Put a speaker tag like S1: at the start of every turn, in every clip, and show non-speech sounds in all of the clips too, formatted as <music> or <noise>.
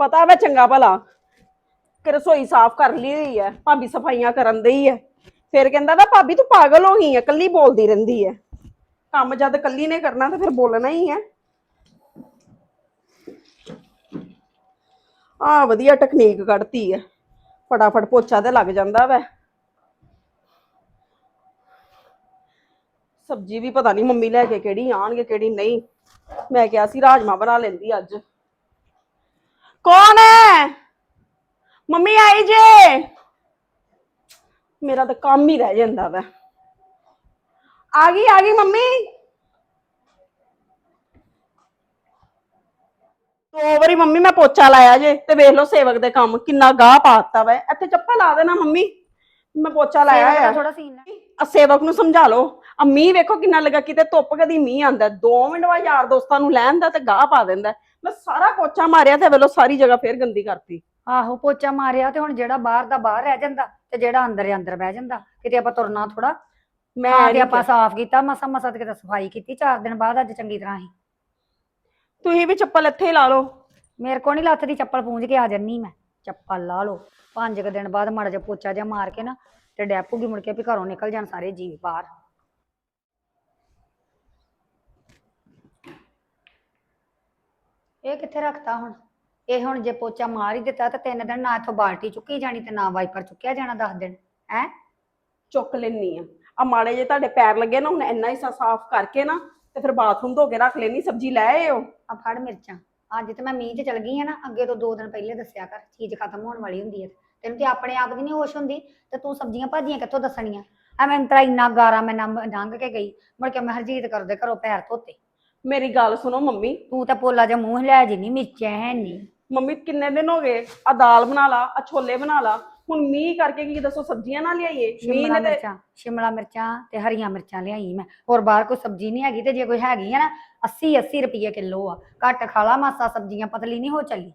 S1: ਪਤਾ ਵਾ ਚੰਗਾ ਭਲਾ ਕਿ ਰਸੋਈ ਸਾਫ਼ ਕਰ ਲਈ ਹੋਈ ਹੈ, ਭਾਬੀ ਸਫਾਈਆਂ ਕਰਨ ਦੀ ਹੈ। ਫਿਰ ਕਹਿੰਦਾ ਵਾ, ਭਾਬੀ ਤੂੰ ਪਾਗਲ ਹੋ ਗਈ ਹੈ ਕੱਲੀ ਬੋਲਦੀ ਰਹਿੰਦੀ ਹੈ। ਕੰਮ ਜਦ ਕੱਲੀ ਨੇ ਕਰਨਾ ਤਾਂ ਫਿਰ ਬੋਲਣਾ ਹੀ ਹੈ। ਆ ਵਧੀਆ ਟੈਕਨੀਕ ਕੱਢਤੀ ਹੈ। ਫਟਾਫਟ ਪੋਚਾ ਤੇ ਲੱਗ ਜਾਂਦਾ ਵੈ। ਸਬਜ਼ੀ ਵੀ ਪਤਾ ਨਹੀਂ ਮੰਮੀ ਲੈ ਕੇ ਕਿਹੜੀ, ਆਣਗੇ ਕਿਹੜੀ ਨਹੀਂ। ਮੈਂ ਕਿਹਾ ਸੀ ਰਾਜਮਾ ਬਣਾ ਲੈਂਦੀ ਅੱਜ। ਕੌਣ ਹੈ? ਮੰਮੀ ਆਈ ਜੇ? ਮੇਰਾ ਤਾਂ ਕੰਮ ਹੀ ਰਹਿ ਜਾਂਦਾ ਵਾ। ਆ ਗਈ ਆ ਗਈ ਮੰਮੀ। ਦੋ ਵਾਰੀ ਮੰਮੀ ਮੈਂ ਪੋਚਾ ਲਾਇਆ ਜੇ ਤੇ ਵੇਖ ਲਓ ਸੇਵਕ ਦੇ ਕੰਮ ਕਿੰਨਾ ਗਾਹ ਪਾਤਾ ਵਾ। ਇੱਥੇ ਚੱਪਲ ਲਾ ਦੇਣਾ ਮੰਮੀ। ਮੈਂ ਪੋਚਾ ਲਾਇਆ ਆ
S2: ਥੋੜਾ ਸੀਨ
S1: ਆ ਸੇਵਕ ਨੂੰ ਸਮਝਾ ਲਓ। ਆ ਮੀਂਹ ਵੇਖੋ ਕਿੰਨਾ ਲੱਗਾ ਕਿਤੇ ਧੁੱਪ ਕਦੀ ਮੀਂਹ ਆਂਦਾ 2 ਮਿੰਟ ਬਾਅਦ ਯਾਰ ਦੋਸਤਾਂ ਨੂੰ ਲੈਣ ਦਾ ਤੇ ਗਾਹ ਪਾ ਦਿੰਦਾ। ਮੈਂ ਸਾਰਾ ਪੋਚਾ ਮਾਰਿਆ ਤੇ ਵੇਲੋ ਸਾਰੀ ਜਗ੍ਹਾ ਫੇਰ ਗੰਦੀ ਕਰਤੀ।
S2: ਆਹੋ ਪੋਚਾ ਮਾਰਿਆ ਤੇ ਹੁਣ ਜਿਹੜਾ ਬਾਹਰ ਦਾ ਬਾਹਰ ਰਹਿ ਜਾਂਦਾ ਤੇ ਜਿਹੜਾ ਅੰਦਰ ਹੀ ਅੰਦਰ ਬਹਿ ਜਾਂਦਾ ਕਿਤੇ ਆਪਾਂ ਤੁਰਨਾ ਥੋੜਾ
S1: ਮੈਂ
S2: ਹਾਂ ਤੇ ਆਪਾਂ। ਸਾਫ਼ ਕੀਤਾ ਮਸਾ ਮਸਾ ਤੇ ਕਿਤੇ ਸਫ਼ਾਈ ਕੀਤੀ ਚਾਰ ਦਿਨ ਬਾਅਦ ਅੱਜ ਚੰਗੀ ਤਰ੍ਹਾਂ ਹੀ।
S1: ਤੁਸੀਂ ਵੀ ਚੱਪਲ ਇੱਥੇ ਹੀ ਲਾ ਲਓ।
S2: ਮੇਰੇ ਕੋਲ ਨਹੀਂ ਲੱਥ ਦੀ ਚੱਪਲ ਪੂੰਝ ਕੇ ਆ ਜੰਨੀ ਮੈਂ। ਚੱਪਲ ਲਾ ਲਓ। ਪੰਜ ਕੁ ਦਿਨ ਬਾਅਦ ਮਾੜਾ ਜਿਹਾ ਪੋਚਾ ਜਿਹਾ ਮਾਰ ਕੇ ਨਾ ਤੇ ਡੈਪੂਗੀ ਮੁੜ ਕੇ ਵੀ ਘਰੋਂ ਨਿਕਲ ਜਾਣ ਸਾਰੇ ਜੀਵ ਬਾਹਰ। ਇਹ ਕਿੱਥੇ ਰੱਖਤਾ ਹੁਣ? ਇਹ ਹੁਣ ਜੇ ਪੋਚਾ ਮਾਰ ਹੀ ਦਿੱਤਾ ਤਾਂ ਤਿੰਨ ਦਿਨ ਨਾ ਇੱਥੋਂ ਬਾਲਟੀ ਚੁੱਕੀ ਜਾਣੀ ਤੇ ਨਾ ਵਾਈਪਰ ਚੁੱਕਿਆ ਜਾਣਾ ਦਸ ਦਿਨ ਹੈ?
S1: ਚੁੱਕ ਲੈਣੀ ਆ। ਆ ਮਾੜੇ ਜੇ ਤੁਹਾਡੇ ਪੈਰ ਲੱਗੇ ਨਾ ਹੁਣ ਇੰਨਾ ਹਿੱਸਾ ਸਾਫ਼ ਕਰਕੇ ਨਾ ਤੇ ਫਿਰ ਬਾਥਰੂਮ ਧੋ ਕੇ ਰੱਖ ਲੈਣੀ ਸਬਜ਼ੀ ਲੈ ਆਇਓ।
S2: ਆ ਫੜ ਮਿਰਚਾਂ। ਅੱਜ ਤੇ ਮੈਂ ਮੀਂਹ 'ਚ ਚਲ ਗਈ ਆ ਨਾ ਅੱਗੇ ਤੋਂ ਦੋ ਦਿਨ ਪਹਿਲੇ ਦੱਸਿਆ ਕਰ ਚੀਜ਼ ਖਤਮ ਹੋਣ ਵਾਲੀ ਹੁੰਦੀ ਹੈ ਤੈਨੂੰ ਤੇ ਆਪਣੇ ਆਪ ਦੀ ਨਹੀਂ ਹੋਸ਼ ਹੁੰਦੀ ਤੇ ਤੂੰ ਸਬਜ਼ੀਆਂ ਭਾਜੀਆਂ ਕਿੱਥੋਂ ਦੱਸਣੀਆਂ? ਆ ਮੈਂ ਤੇਰਾ ਇੰਨਾ ਗਾਰਾ ਮੈਂ ਨੰਗ ਕੇ ਗਈ ਮੁੜ ਕੇ ਮੈਂ ਹਰਜੀਤ ਕਰਦੇ ਘਰੋਂ ਪੈਰ ਧੋਤੇ।
S1: ਮੇਰੀ ਗੱਲ ਸੁਣੋ ਮੰਮੀ।
S2: ਤੂੰ ਤਾਂ ਪੋਲਾ ਜਿਹਾ ਮੂੰਹ ਲੈ ਜਿੰਨੀ ਮਿਰਚਾਂ ਹੈ ਨਹੀਂ
S1: ਮੰਮੀ ਕਿੰਨੇ ਦਿਨ ਹੋ ਗਏ? ਆ ਦਾਲ ਬਣਾ ਲਾ ਆ ਛੋਲੇ ਬਣਾ ਲਾ। ਹੁਣ ਮੀਂਹ ਕਰਕੇ ਕੀ ਦੱਸੋ ਸਬਜ਼ੀਆਂ ਨਾ ਲਿਆਈਏ? ਮੀਂਹ
S2: ਸ਼ਿਮਲਾ
S1: ਨੇ ਤੇ
S2: ਮਿਰਚਾਂ ਸ਼ਿਮਲਾ ਮਿਰਚਾਂ ਤੇ ਹਰੀਆਂ ਮਿਰਚਾਂ ਲਿਆਈ ਮੈਂ। ਹੋਰ ਬਾਹਰ ਕੋਈ ਸਬਜ਼ੀ ਨਹੀਂ ਹੈਗੀ ਤੇ ਜੇ ਕੋਈ ਹੈਗੀ ਆ ਨਾ 80 80 ਰੁਪਏ ਕਿਲੋ ਆ। ਘੱਟ ਖਾ ਲਾ ਮਾਸਾ ਸਬਜ਼ੀਆਂ ਪਤਲੀ ਨਹੀਂ ਹੋ ਚੱਲੀ।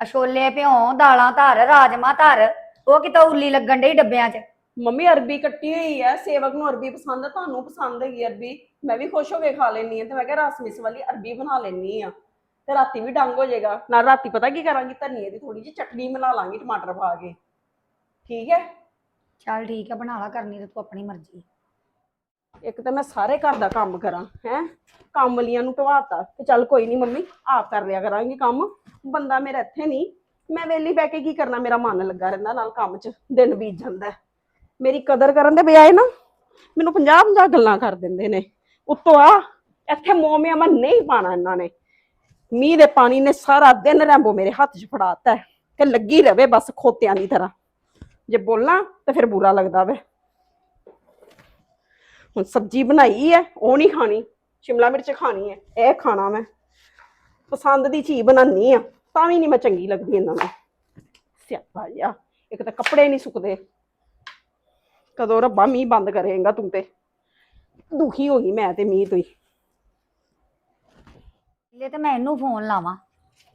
S2: ਆ ਛੋਲੇ ਭਿਉਂ ਦਾਲਾਂ ਧਰ ਰਾਜਮਾ ਧਰ। ਉਹ ਕਿਤੋਂ ਉੱਲੀ ਲੱਗਣ ਡਈ ਡੱਬਿਆਂ 'ਚ?
S1: ਮੰਮੀ ਅਰਬੀ ਕੱਟੀ ਹੋਈ ਹੈ ਸੇਵਕ ਨੂੰ ਅਰਬੀ ਪਸੰਦ ਹੈ ਤੁਹਾਨੂੰ ਪਸੰਦ ਹੈਗੀ ਅਰਬੀ। ਮੈਂ ਵੀ ਖੁਸ਼ ਹੋ ਕੇ ਖਾ ਲੈਣੀ ਆ ਤੇ ਮੈਂ ਕਿਹਾ ਰਸ ਮਿਸ ਵਾਲੀ ਅਰਬੀ ਬਣਾ ਲੈਣੀ ਆ ਤੇ ਰਾਤੀ ਵੀ ਡੰਗ ਹੋ ਜਾਏਗਾ। ਨਾਲ ਰਾਤੀ ਪਤਾ ਕੀ ਕਰਾਂਗੀ ਧਨੀਏ ਦੀ ਥੋੜੀ ਜਿਹੀ ਚਟਨੀ ਬਣਾ ਲਾਂਗੀ ਟਮਾਟਰ ਪਾ ਕੇ। ਠੀਕ ਹੈ?
S2: ਚੱਲ ਠੀਕ ਹੈ ਬਣਾ ਲਾ ਕਰਨੀ ਤੇ ਤੂੰ ਆਪਣੀ ਮਰਜ਼ੀ।
S1: ਇੱਕ ਤਾਂ ਮੈਂ ਸਾਰੇ ਘਰ ਦਾ ਕੰਮ ਕਰਾਂ ਹੈ? ਕੰਮ ਵਾਲੀਆਂ ਨੂੰ ਢਵਾਤਾ ਤੇ ਚੱਲ ਕੋਈ ਨਹੀਂ ਮੰਮੀ ਆਪ ਕਰ ਲਿਆ ਕਰਾਂਗੀ ਕੰਮ। ਬੰਦਾ ਮੇਰਾ ਇੱਥੇ ਨਹੀਂ ਮੈਂ ਵੇਲੀ ਬਹਿ ਕੇ ਕੀ ਕਰਨਾ ਮੇਰਾ ਮਨ ਲੱਗਾ ਰਹਿੰਦਾ ਨਾਲ ਕੰਮ 'ਚ ਦਿਨ ਬੀਤ ਜਾਂਦਾ। ਹੈ। ਮੇਰੀ ਕਦਰ ਕਰਨ ਦੇ ਬਜਾਏ ਨਾ ਮੈਨੂੰ 50 50 ਗੱਲਾਂ ਕਰ ਦਿੰਦੇ ਨੇ। ਉੱਤੋਂ ਆ, ਇੱਥੇ ਮੋਮਿਆ ਮੈਂ ਨਹੀਂ ਪਾਣਾ ਇਹਨਾਂ ਨੇ। ਮੀਂਹ ਦੇ ਪਾਣੀ ਨੇ ਸਾਰਾ ਦਿਨ ਰੈਂਬੋ ਮੇਰੇ ਹੱਥ 'ਚ ਫੜਾਤਾ ਹੈ ਕਿ ਲੱਗੀ ਰਵੇ ਬਸ ਖੋਤਿਆਂ ਦੀ ਤਰ੍ਹਾਂ। ਜੇ ਬੋਲਾਂ ਤਾਂ ਫਿਰ ਬੁਰਾ ਲੱਗਦਾ ਵੇ। ਹੁਣ ਸਬਜ਼ੀ ਬਣਾਈ ਹੈ ਉਹ ਨਹੀਂ ਖਾਣੀ, ਸ਼ਿਮਲਾ ਮਿਰਚ ਖਾਣੀ ਹੈ ਇਹ ਖਾਣਾ ਮੈਂ। ਪਸੰਦ ਦੀ ਚੀਜ਼ ਬਣਾਉਣੀ ਆ, ਤਾਂ ਵੀ ਨਹੀਂ ਮੈਂ ਚੰਗੀ ਲੱਗਦੀ ਇਹਨਾਂ ਨੂੰ। ਸਿਆਪਾ ਜਿਹਾ, ਇੱਕ ਤਾਂ ਕੱਪੜੇ ਨਹੀਂ ਸੁੱਕਦੇ। ਕਦੋਂ ਰੱਬਾ ਮੀਂਹ ਬੰਦ ਕਰੇਗਾ ਤੂੰ ਤੇ। ਦੁਖੀ ਹੋ ਗਈ ਮੈਂ ਤੇ ਮੀਂਹ ਤੋਂ ਹੀ।
S2: ਲੈ ਤੇ ਮੈਂ ਇਹਨੂੰ ਫੋਨ ਲਾਵਾਂ।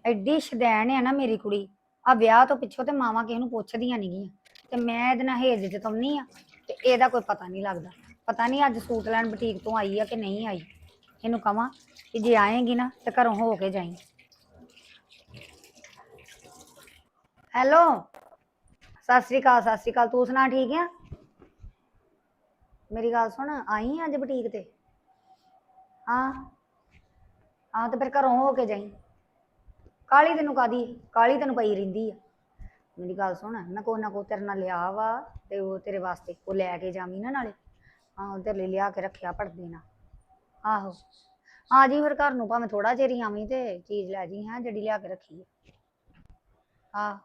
S2: ਐਡੀ ਸ਼ਦੈਣ ਆ ਨਾ ਮੇਰੀ ਕੁੜੀ। ਆ ਵਿਆਹ ਤੋਂ ਪਿੱਛੋਂ ਤੇ ਮਾਵਾਂ ਕਿਸੇ ਨੂੰ ਪੁੱਛਦੀਆਂ ਨਹੀਂ ਗੀਆਂ। ਤੇ ਮੈਂ ਇਹਦੇ ਨਾਲ ਹੇਜ ਜਤਾਉਣੀ ਆ, ਤੇ ਇਹਦਾ ਕੋਈ ਪਤਾ ਨਹੀਂ ਲੱਗਦਾ। ਪਤਾ ਨਹੀਂ ਅੱਜ ਸੂਟ ਲੈਣ ਬੁਟੀਕ ਤੋਂ ਆਈ ਆ ਕਿ ਨਹੀਂ ਆਈ। ਇਹਨੂੰ ਕਹਾਂ ਕਿ ਜੇ ਆਏਗੀ ਨਾ ਤੇ ਘਰੋਂ ਹੋ ਕੇ ਜਾਈਂ। ਹੈਲੋ? ਸਤਿ ਸ੍ਰੀ ਅਕਾਲ, ਸਤਿ ਸ੍ਰੀ ਅਕਾਲ। ਤੂੰ ਸੁਣਾ ਠੀਕ ਆ? ਮੇਰੀ ਗੱਲ ਸੁਣ, ਆਈ ਅੱਜ ਬੁਟੀਕ ਤੇ? ਹਾਂ। ਹਾਂ ਤੇ ਫਿਰ ਘਰੋਂ ਹੋ ਕੇ ਜਾਈਂ। ਕਾਲੀ ਤੈਨੂੰ ਕਾਦੀ ਕਾਲੀ ਤੈਨੂੰ ਪਈ ਰਹਿੰਦੀ ਆ। ਮੇਰੀ ਗੱਲ ਸੁਣ, ਮੈਂ ਕੋਈ ਨਾ ਕੋਈ ਤੇਰੇ ਨਾਲ ਲਿਆ ਵਾ ਤੇ ਉਹ ਤੇਰੇ ਵਾਸਤੇ ਉਹ ਲੈ ਕੇ ਜਾਵੀਂ ਨਾ ਨਾਲੇ। ਹਾਂ ਉਹ ਤੇਰੇ ਲਈ ਲਿਆ ਕੇ ਰੱਖਿਆ ਪੜਦੇ ਨਾ ਆਹੋ। ਆ ਜੀ ਫਿਰ ਘਰ ਨੂੰ ਭਾਵੇਂ ਥੋੜਾ ਚਿਰ ਹੀ ਆਵੀਂ ਤੇ ਚੀਜ਼ ਲੈ ਜੀ ਹਾਂ ਜਿਹੜੀ ਲਿਆ ਕੇ ਰੱਖੀ ਆ। ਹਾਂ।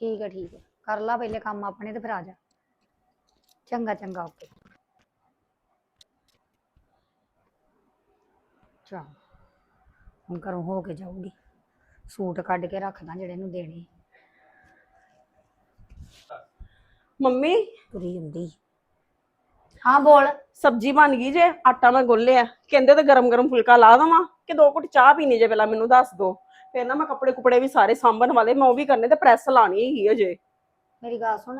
S2: ਠੀਕ ਹੈ ਠੀਕ ਹੈ ਕਰ ਲਾ ਪਹਿਲੇ ਕੰਮ ਆਪਣੇ ਤੇ ਫਿਰ ਆ ਜਾ। ਚੰਗਾ ਚੰਗਾ ਓਕੇ ਹੁਣ ਘਰੋਂ ਹੋ ਕੇ ਜਾਊਗੀ। ਸੂਟ ਕੱਢ ਕੇ ਰੱਖਦਾ ਜਿਹੜੇ ਨੂੰ ਦੇਣੇ।
S1: ਮੰਮੀ?
S2: ਤੁਰੀ ਹੁੰਦੀ ਹਾਂ ਬੋਲ।
S1: ਸਬਜ਼ੀ ਬਣ ਗਈ ਜੇ ਆਟਾ ਮੈਂ ਗੁੰਨ ਕਹਿੰਦੇ ਤੇ ਗਰਮ ਗਰਮ ਫੁਲਕਾ ਲਾ ਦਵਾਂ। ਕਿ ਦੋ ਘੁੱਟ ਚਾਹ ਪੀਣੀ ਜੇ ਪਹਿਲਾਂ ਮੈਨੂੰ ਦੱਸ ਦੋ। ਫਿਰ ਨਾ ਮੈਂ ਕੱਪੜੇ ਕੁਪੜੇ ਵੀ ਸਾਰੇ ਸਾਂਭਣ ਵਾਲੇ ਮੈਂ ਉਹ ਵੀ ਕਰਨੇ ਤੇ ਪ੍ਰੈਸ ਲਾਣੀ ਹੈਗੀ ਅਜੇ
S2: ਮੇਰੀ ਗੱਲ ਸੁਣ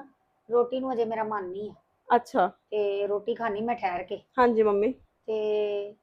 S2: ਰੋਟੀ ਨੂੰ ਅਜੇ ਮੇਰਾ ਮਨ ਨਹੀਂ ਆ।
S1: ਅੱਛਾ।
S2: ਤੇ ਰੋਟੀ ਖਾਣੀ ਮੈਂ ਠਹਿਰ ਕੇ।
S1: ਹਾਂਜੀ ਮੰਮੀ।
S2: ਤੇ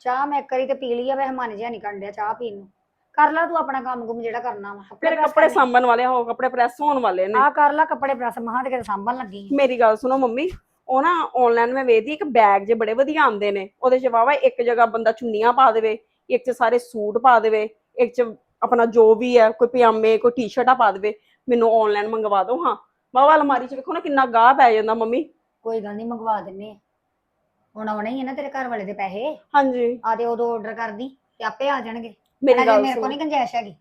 S2: ਚਾਹ ਮੈਂ ਇੱਕ ਵਾਰੀ ਤੇ ਪੀ ਲਈ ਆ ਵੈਸੇ ਮਨ ਜਿਹਾ ਨਹੀਂ ਕਰਨ ਡਿਆ ਚਾਹ ਪੀਣ ਨੂੰ। ਕਰ ਲਾ ਤੂੰ ਆਪਣਾ ਕੰਮ ਕੁਮ ਜਿਹੜਾ ਕਰਨਾ ਵਾ
S1: ਮੇਰੇ ਕੱਪੜੇ ਸਾਂਭਣ ਵਾਲੇ ਹੋ ਕੱਪੜੇ ਪ੍ਰੈਸ ਹੋਣ ਵਾਲੇ ਨੇ।
S2: ਆ ਕਰ ਲਾ ਕੱਪੜੇ ਪ੍ਰੈਸ ਮਹਾਂ ਤੇ ਕਿਤੇ ਸਾਂਭਣ ਲੱਗੀ।
S1: ਮੇਰੀ ਗੱਲ ਸੁਣੋ ਮੰਮੀ ਉਹ ਨਾ ਆਨਲਾਈਨ ਮੈਂ ਵੇਖਦੀ ਇੱਕ ਬੈਗ ਜੇ ਬੜੇ ਵਧੀਆ ਆਉਂਦੇ ਨੇ ਉਹਦੇ ਚ ਵਾਵਾ ਇੱਕ ਜਗ੍ਹਾ ਬੰਦਾ ਚੁੰਨੀਆਂ ਪਾ ਦੇਵੇ ਇੱਕ ਚ ਸਾਰੇ ਸੂਟ ਪਾ ਦੇਵੇ ਇੱਕ ਚ ਆਪਣਾ ਜੋ ਵੀ ਹੈ ਕੋਈ ਪਜਾਮੇ ਕੋਈ ਟੀ-ਸ਼ਰਟਾਂ ਪਾ ਦੇਵੇ ਮੈਨੂੰ ਆਨਲਾਈਨ ਮੰਗਵਾ ਦਿਓ ਹਾਂ। ਵਾਵਾ ਅਲਮਾਰੀ ਚ ਵੇਖੋ ਨਾ ਕਿੰਨਾ ਗਾਹ ਪੈ ਜਾਂਦਾ ਮੰਮੀ।
S2: ਕੋਈ ਗੱਲ ਨਹੀਂ ਮੰਗਵਾ ਦਿੰਨੇ ਆ। ਹੁਣ ਆਉਣਾ ਹੀ ਹੈ ਨਾ ਤੇਰੇ ਘਰ ਵਾਲੇ ਦੇ ਪੈਸੇ।
S1: ਹਾਂਜੀ।
S2: ਆ ਤੇ ਉਦੋਂ ਆਰਡਰ ਕਰਦੀ ਤੇ ਆਪੇ ਆ ਜਾਣਗੇ।
S1: ਮੇਰੀ
S2: ਹਜੇ
S1: ਗੱਲ
S2: ਮੇਰੇ ਕੋਲ
S1: ਸੁਣੋ।
S2: ਨਹੀਂ ਗੰਜਾਇਸ਼ ਹੈਗੀ।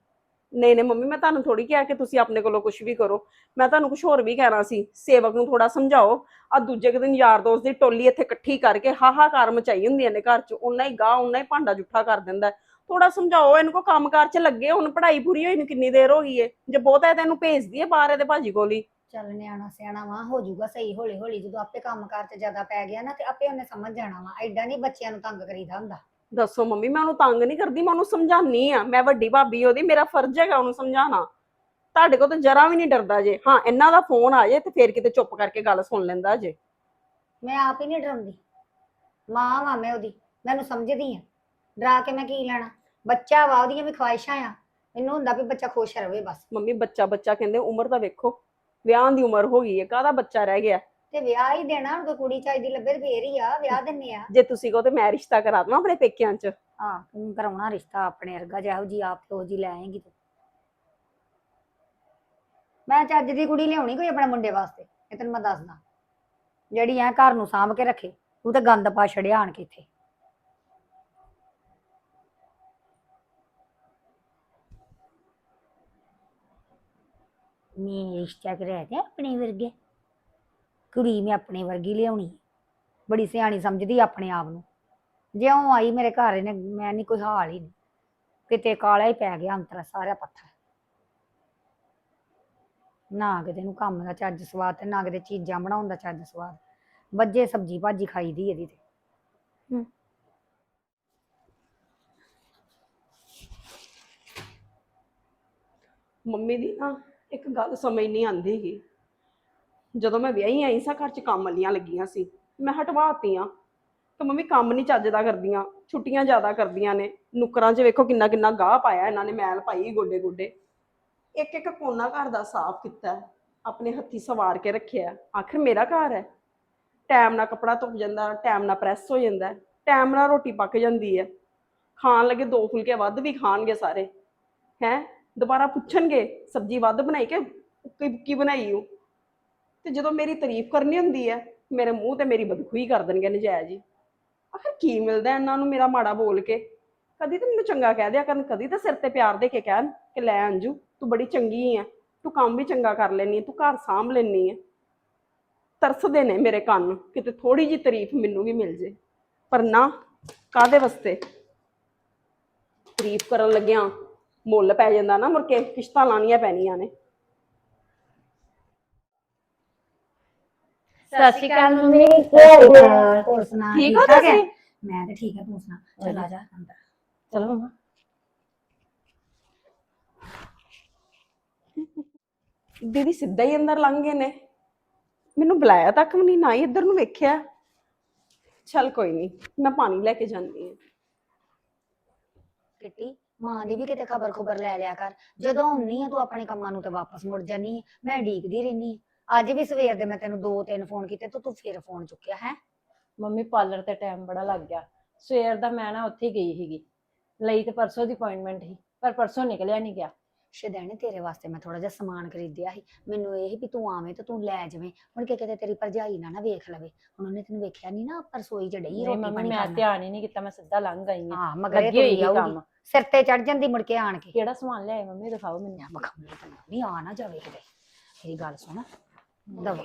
S1: ਨਹੀਂ ਨਹੀਂ ਮੰਮੀ ਮੈਂ ਤੁਹਾਨੂੰ ਥੋੜੀ ਕਿਹਾ ਕਿ ਤੁਸੀਂ ਆਪਣੇ ਕੋਲੋਂ ਕੁਝ ਵੀ ਕਰੋ। ਮੈਂ ਤੁਹਾਨੂੰ ਕੁਝ ਹੋਰ ਵੀ ਕਹਿਣਾ ਸੀ। ਸੇਵਕ ਨੂੰ ਥੋੜਾ ਸਮਝਾਓ। ਆ ਦੂਜੇ ਕੁ ਦਿਨ ਯਾਰ ਦੋਸਤ ਦੀ ਟੋਲੀ ਇੱਥੇ ਇਕੱਠੀ ਕਰਕੇ ਹਾਹਾਕਾਰ ਮਚਾਈ ਹੁੰਦੀਆਂ ਨੇ ਘਰ 'ਚ। ਉਹਨਾਂ ਹੀ ਗਾਹ ਉਹਨਾਂ ਹੀ ਭਾਂਡਾ ਜੁੱਠਾ ਕਰ ਦਿੰਦਾ। ਥੋੜਾ ਸਮਝਾਓ ਇਹਨੂੰ ਕੋ ਕੰਮਕਾਰ 'ਚ ਲੱਗੇ ਹੁਣ? ਪੜ੍ਹਾਈ ਪੂਰੀ ਹੋਈ ਨੂੰ ਕਿੰਨੀ ਦੇਰ ਹੋ ਗਈ ਏ? ਜੇ ਬਹੁਤ ਹੈ ਤੈਨੂੰ ਭੇਜਦੀ ਏ ਬਾਹਰ ਇਹਦੇ ਭਾਜੀ ਕੋਲ ਹੀ।
S2: ਚੱਲ ਨਿਆਣਾ ਸਿਆਣਾ ਵਾ ਹੋ ਜਾਊਗਾ ਸਹੀ ਹੌਲੀ ਹੌਲੀ ਜਦੋਂ ਆਪੇ ਕੰਮ ਕਾਰ ਤੇ ਜ਼ਿਆਦਾ ਪੈ ਗਿਆ ਨਾ ਤੇ ਆਪੇ ਉਹਨੇ ਸਮਝ ਜਾਣਾ ਵਾ ਐਡਾ ਨਹੀਂ ਬੱਚਿਆਂ ਨੂੰ ਤੰਗ ਕਰੀਦਾ ਹੁੰਦਾ।
S1: ਦੱਸੋ ਮੰਮੀ ਮੈਂ ਉਹਨੂੰ ਤੰਗ ਨਹੀਂ ਕਰਦੀ ਮੈਂ ਉਹਨੂੰ ਸਮਝਾਨੀ ਆ ਮੈਂ ਵੱਡੀ ਭਾਬੀ ਉਹਦੀ ਮੇਰਾ ਫਰਜ਼ ਹੈਗਾ ਉਹਨੂੰ ਸਮਝਾਉਣਾ। ਤੁਹਾਡੇ ਕੋਲ ਤਾਂ ਜਰਾ ਵੀ ਨਹੀਂ ਡਰਦਾ ਜੇ। ਹਾਂ ਇਹਨਾਂ ਦਾ ਫੋਨ ਆ ਜੇ ਤੇ ਫੇਰ ਕਿਤੇ ਚੁੱਪ ਕਰਕੇ ਗੱਲ ਸੁਣ ਲੈਂਦਾ ਜੇ।
S2: ਮੈਂ ਆਪ ਹੀ ਨਹੀਂ ਡਰਾਉਂਦੀ। ਮਾਂ ਵਾ ਮੈਂ ਉਹਦੀ ਮੈਨੂੰ ਸਮਝਦੀ ਆ। ਡਰਾ ਕੇ ਮੈਂ ਕੀ ਲੈਣਾ? ਬੱਚਾ ਵਾ ਉਹਦੀਆਂ ਵੀ ਖਵਾਇਸ਼ਾਂ ਆ। ਮੈਨੂੰ ਹੁੰਦਾ ਵੀ ਬੱਚਾ ਖੁਸ਼ ਰਵੇ ਬਸ।
S1: ਮੰਮੀ ਬੱਚਾ ਬੱਚਾ ਕਹਿੰਦੇ ਉਮਰ ਤਾਂ ਵੇਖੋ। ਵਿਆਹ ਦੀ ਉਮਰ ਹੋ ਗਈ ਹੈ ਕਾਹਦਾ ਬੱਚਾ ਰਹਿ ਗਿਆ?
S2: ਤੇ ਵਿਆਹ ਹੀ ਦੇਣਾ ਹੁਣ ਕੋਈ ਕੁੜੀ ਚਾਹੀਦੀ ਲੱਭੇ ਤੇ ਫੇਰ ਹੀ ਆ ਵਿਆਹ ਦਿੰਨੇ ਆ।
S1: ਜੇ ਤੁਸੀਂ ਕਹੋ ਤੇ ਮੈਂ ਰਿਸ਼ਤਾ ਕਰਾ ਦਵਾਂ ਆਪਣੇ ਪੇਕਿਆਂ 'ਚ।
S2: ਹਾਂ ਤੂੰ ਕਰਾਉਣਾ ਰਿਸ਼ਤਾ ਆਪਣੇ ਵਰਗਾ ਜਿਹੋ ਜੀ ਆਪ ਉਹ ਜੀ ਲੈ ਆਏਂਗੀ ਤੂੰ। ਮੈਂ ਚੱਜ ਦੀ ਕੁੜੀ ਲਿਆਉਣੀ ਕੋਈ ਆਪਣੇ ਮੁੰਡੇ ਵਾਸਤੇ ਇਹ ਤੈਨੂੰ ਮੈਂ ਦੱਸਦਾ। ਜਿਹੜੀ ਐ ਘਰ ਨੂੰ ਸਾਂਭ ਕੇ ਰੱਖੇ ਤੂੰ ਤੇ ਗੰਦ ਪਾ ਛੜਿਆ ਆਣ ਕੇ ਇੱਥੇ। ਮੈਂ ਰਿਸ਼ਤਾ ਕਰਾਇਆ ਤੇ ਆਪਣੇ ਵਰਗੇ। ਕੁੜੀ ਮੈਂ ਆਪਣੇ ਵਰਗੀ ਲਿਆਉਣੀ। ਬੜੀ ਸਿਆਣੀ ਸਮਝਦੀ ਆਪਣੇ ਆਪ ਨੂੰ। ਜਿਉਂ ਆਈ ਮੇਰੇ ਘਰ ਇਹਨੇ ਮੈਂ ਨਹੀਂ ਕੋਈ ਹਾਲ ਹੀ ਨਹੀਂ ਕਿਤੇ ਕਾਲਾ ਹੀ ਪੈ ਗਿਆ ਅੰਤਰਾ ਸਾਰਾ ਪੱਥਰ। ਨਾ ਕਿਤੇ ਨੂੰ ਕੰਮ ਦਾ ਚੱਜ ਸਵਾਦ ਤੇ ਨਾ ਕਿਤੇ ਚੀਜ਼ਾਂ ਬਣਾਉਣ ਦਾ ਚੱਜ ਸਵਾਦ। ਵੱਜੇ ਸਬਜੀ ਭਾਜੀ ਖਾਈਦੀ ਇਹਦੀ ਤੇ।
S1: ਮੰਮੀ ਦੀ ਨਾ ਇੱਕ ਗੱਲ ਸਮਝ ਨਹੀਂ ਆਉਂਦੀ ਹੈਗੀ। ਜਦੋਂ ਮੈਂ ਵਿਆਹੀ ਆਈ ਸਾਂ, ਘਰ 'ਚ ਕੰਮ ਵਾਲੀਆਂ ਲੱਗੀਆਂ ਸੀ, ਮੈਂ ਹਟਵਾਤੀਆਂ। ਤੇ ਮੰਮੀ ਕੰਮ ਨਹੀਂ ਚੱਜ ਦਾ ਕਰਦੀਆਂ, ਛੁੱਟੀਆਂ ਜ਼ਿਆਦਾ ਕਰਦੀਆਂ ਨੇ। ਨੁਕਰਾਂ 'ਚ ਵੇਖੋ ਕਿੰਨਾ ਕਿੰਨਾ ਗਾਹ ਪਾਇਆ ਇਹਨਾਂ ਨੇ, ਮੈਲ ਪਾਈ ਗੋਡੇ ਗੋਡੇ। ਇੱਕ ਇੱਕ ਕੋਨਾ ਘਰ ਦਾ ਸਾਫ਼ ਕੀਤਾ, ਆਪਣੇ ਹੱਥੀ ਸਵਾਰ ਕੇ ਰੱਖਿਆ। ਆਖਿਰ ਮੇਰਾ ਘਰ ਹੈ। ਟਾਈਮ ਨਾਲ ਕੱਪੜਾ ਧੁੱਪ ਜਾਂਦਾ, ਟਾਈਮ ਨਾਲ ਪ੍ਰੈਸ ਹੋ ਜਾਂਦਾ, ਟਾਈਮ ਨਾਲ ਰੋਟੀ ਪੱਕ ਜਾਂਦੀ ਹੈ। ਖਾਣ ਲੱਗੇ ਦੋ ਫੁਲਕੇ ਵੱਧ ਵੀ ਖਾਣਗੇ ਸਾਰੇ। ਹੈ? ਦੁਬਾਰਾ ਪੁੱਛਣਗੇ, ਸਬਜ਼ੀ ਵੱਧ ਬਣਾਈ ਕਿ ਉੱਕੀ ਕੀ ਬਣਾਈ ਹੋ ਤੇ ਜਦੋਂ ਮੇਰੀ ਤਾਰੀਫ ਕਰਨੀ ਹੁੰਦੀ ਹੈ, ਮੇਰੇ ਮੂੰਹ ਤੇ ਮੇਰੀ ਬਦਖੂਈ ਕਰ ਦੇਣਗੇ ਨਜਾਇਜ਼ ਜੀ ਆਖਰ ਕੀ ਮਿਲਦਾ ਇਹਨਾਂ ਨੂੰ ਮੇਰਾ ਮਾੜਾ ਬੋਲ ਕੇ? ਕਦੀ ਤਾਂ ਮੈਨੂੰ ਚੰਗਾ ਕਹਿ ਦਿਆ ਕਰਨ, ਕਦੀ ਤਾਂ ਸਿਰ ਤੇ ਪਿਆਰ ਦੇ ਕੇ ਕਹਿਣ ਕਿ ਲੈ ਅੰਜੂ, ਤੂੰ ਬੜੀ ਚੰਗੀ ਹੈ ਤੂੰ ਕੰਮ ਵੀ ਚੰਗਾ ਕਰ ਲੈਨੀ ਹੈ ਤੂੰ ਘਰ ਸਾਂਭ ਲੈਨੀ ਹੈ ਤਰਸਦੇ ਨੇ ਮੇਰੇ ਕੰਨ, ਕਿਤੇ ਥੋੜੀ ਜੀ ਤਾਰੀਫ ਮੈਨੂੰ ਵੀ ਮਿਲ ਜੇ। ਪਰ ਨਾ ਕਾਦੇ ਵਾਸਤੇ? ਤਾਰੀਫ ਕਰਨ ਲੱਗਿਆ ਮੁੱਲ ਪੈ ਜਾਂਦਾ ਨਾ ਮੁੜ ਕੇ ਕਿਸ਼ਤਾਂ ਲਾਣੀਆਂ ਪੈਣੀਆਂ ਨੇ।
S3: ਸਤਿ ਸ਼੍ਰੀ ਅਕਾਲ ਮੰਮੀ।
S2: ਹੋਰ ਸੁਣਾ
S1: ਠੀਕ ਹੋ
S2: ਠਾਕ ਹੈ?
S1: ਤੁਸੀਂ?
S2: ਮੈਂ ਤੇ ਠੀਕ ਹੈ ਤੂੰ ਸੁਣਾ ਚੱਲ ਆ ਜਾ ਅੰਦਰ।
S3: ਚਲੋ ਮੰਮਾ।
S1: ਦੀਦੀ ਸਿੱਧਾ ਹੀ ਅੰਦਰ ਲੰਘ ਗਏ ਨੇ। ਮੈਨੂੰ ਬੁਲਾਇਆ ਤੱਕ ਵੀ ਨਹੀਂ ਨਾ ਹੀ ਇੱਧਰ ਨੂੰ ਵੇਖਿਆ। ਚੱਲ ਕੋਈ ਨਹੀਂ ਮੈਂ ਪਾਣੀ ਲੈ ਕੇ ਜਾਂਦੀ ਹਾਂ।
S2: ਕਿੱਟੀ ਮਾਂ ਦੀ ਵੀ ਕਿਤੇ ਖਬਰ ਖਬਰ ਲੈ ਲਿਆ ਕਰ। ਜਦੋਂ ਹੁੰਨੀ ਆ, ਤੂੰ ਆਪਣੇ ਕੰਮਾਂ ਨੂੰ ਤੇ ਵਾਪਸ ਮੁੜ ਜਾਨੀ ਆ। ਮੈਂ ਢੀਕਦੀ ਰਹਿਨੀ ਆਂ। ਅੱਜ ਵੀ ਸਵੇਰ ਦੇ ਮੈਂ ਤੈਨੂੰ ਦੋ ਤਿੰਨ ਫੋਨ ਕੀਤੇ ਤੂੰ ਤੂੰ ਫਿਰ ਫੋਨ ਚੁੱਕਿਆ, ਹੈ?
S3: ਮੰਮੀ ਪਾਰਲਰ ਤੇ ਟਾਈਮ ਬੜਾ ਲੱਗ ਗਿਆ। ਸਵੇਰ ਦਾ ਮੈਂ ਨਾ ਉੱਥੇ ਗਈ ਸੀਗੀ। ਲਈ ਤੇ ਪਰਸੋਂ ਦੀ ਅਪਾਇੰਟਮੈਂਟ ਸੀ, ਪਰ ਪਰਸੋਂ ਨਿਕਲਿਆ ਨਹੀਂ ਗਿਆ।
S2: ਸ਼ਦੈਣੇ ਤੇਰੇ ਵਾਸਤੇ ਮੈਂ ਥੋੜਾ ਜਿਹਾ ਸਮਾਨ ਖਰੀਦਿਆ ਸੀ। ਮੈਨੂੰ ਇਹ ਸੀ ਵੀ ਤੂੰ ਆਵੇਂ ਤੇ ਤੂੰ ਲੈ ਜਾਵੇਂ। ਹੁਣ ਕਿ ਕਿਤੇ ਤੇਰੀ ਭਰਜਾਈ ਨਾ ਨਾ ਵੇਖ ਲਵੇ। ਹੁਣ ਉਹਨੇ ਤੈਨੂੰ ਵੇਖਿਆ ਨਹੀਂ ਨਾ ਰਸੋਈ ਚ ਡਈ ਰੋਟੀ ਪਾਣੀ
S3: ਮੈਂ
S2: ਕਰਨਾ
S3: ਧਿਆਨ ਹੀ ਨਹੀਂ ਕੀਤਾ ਮੈਂ ਸਿੱਧਾ ਲੰਘ ਗਈ ਹਾਂ।
S2: ਹਾਂ ਮਗਰੇ
S3: ਲੱਗੀ ਹੋਈ ਕੰਮ।
S2: ਸਿਰ ਤੇ ਚੜ ਜਾਂਦੀ ਮੁੜ ਕੇ ਆਣ ਕੇ।
S3: ਕਿਹੜਾ ਸਮਾਨ ਲਿਆਏ ਮੰਮੀ ਦਿਖਾਓ ਮੈਨੂੰ।
S2: ਮੈਂ ਮਖਾਉਣੀ ਤੈਨੂੰ। ਨਹੀਂ ਆ ਨਾ ਜਾਵੇ ਕਿਤੇ। ਮੇਰੀ ਗੱਲ ਸੁਣ। ਦਵਾ।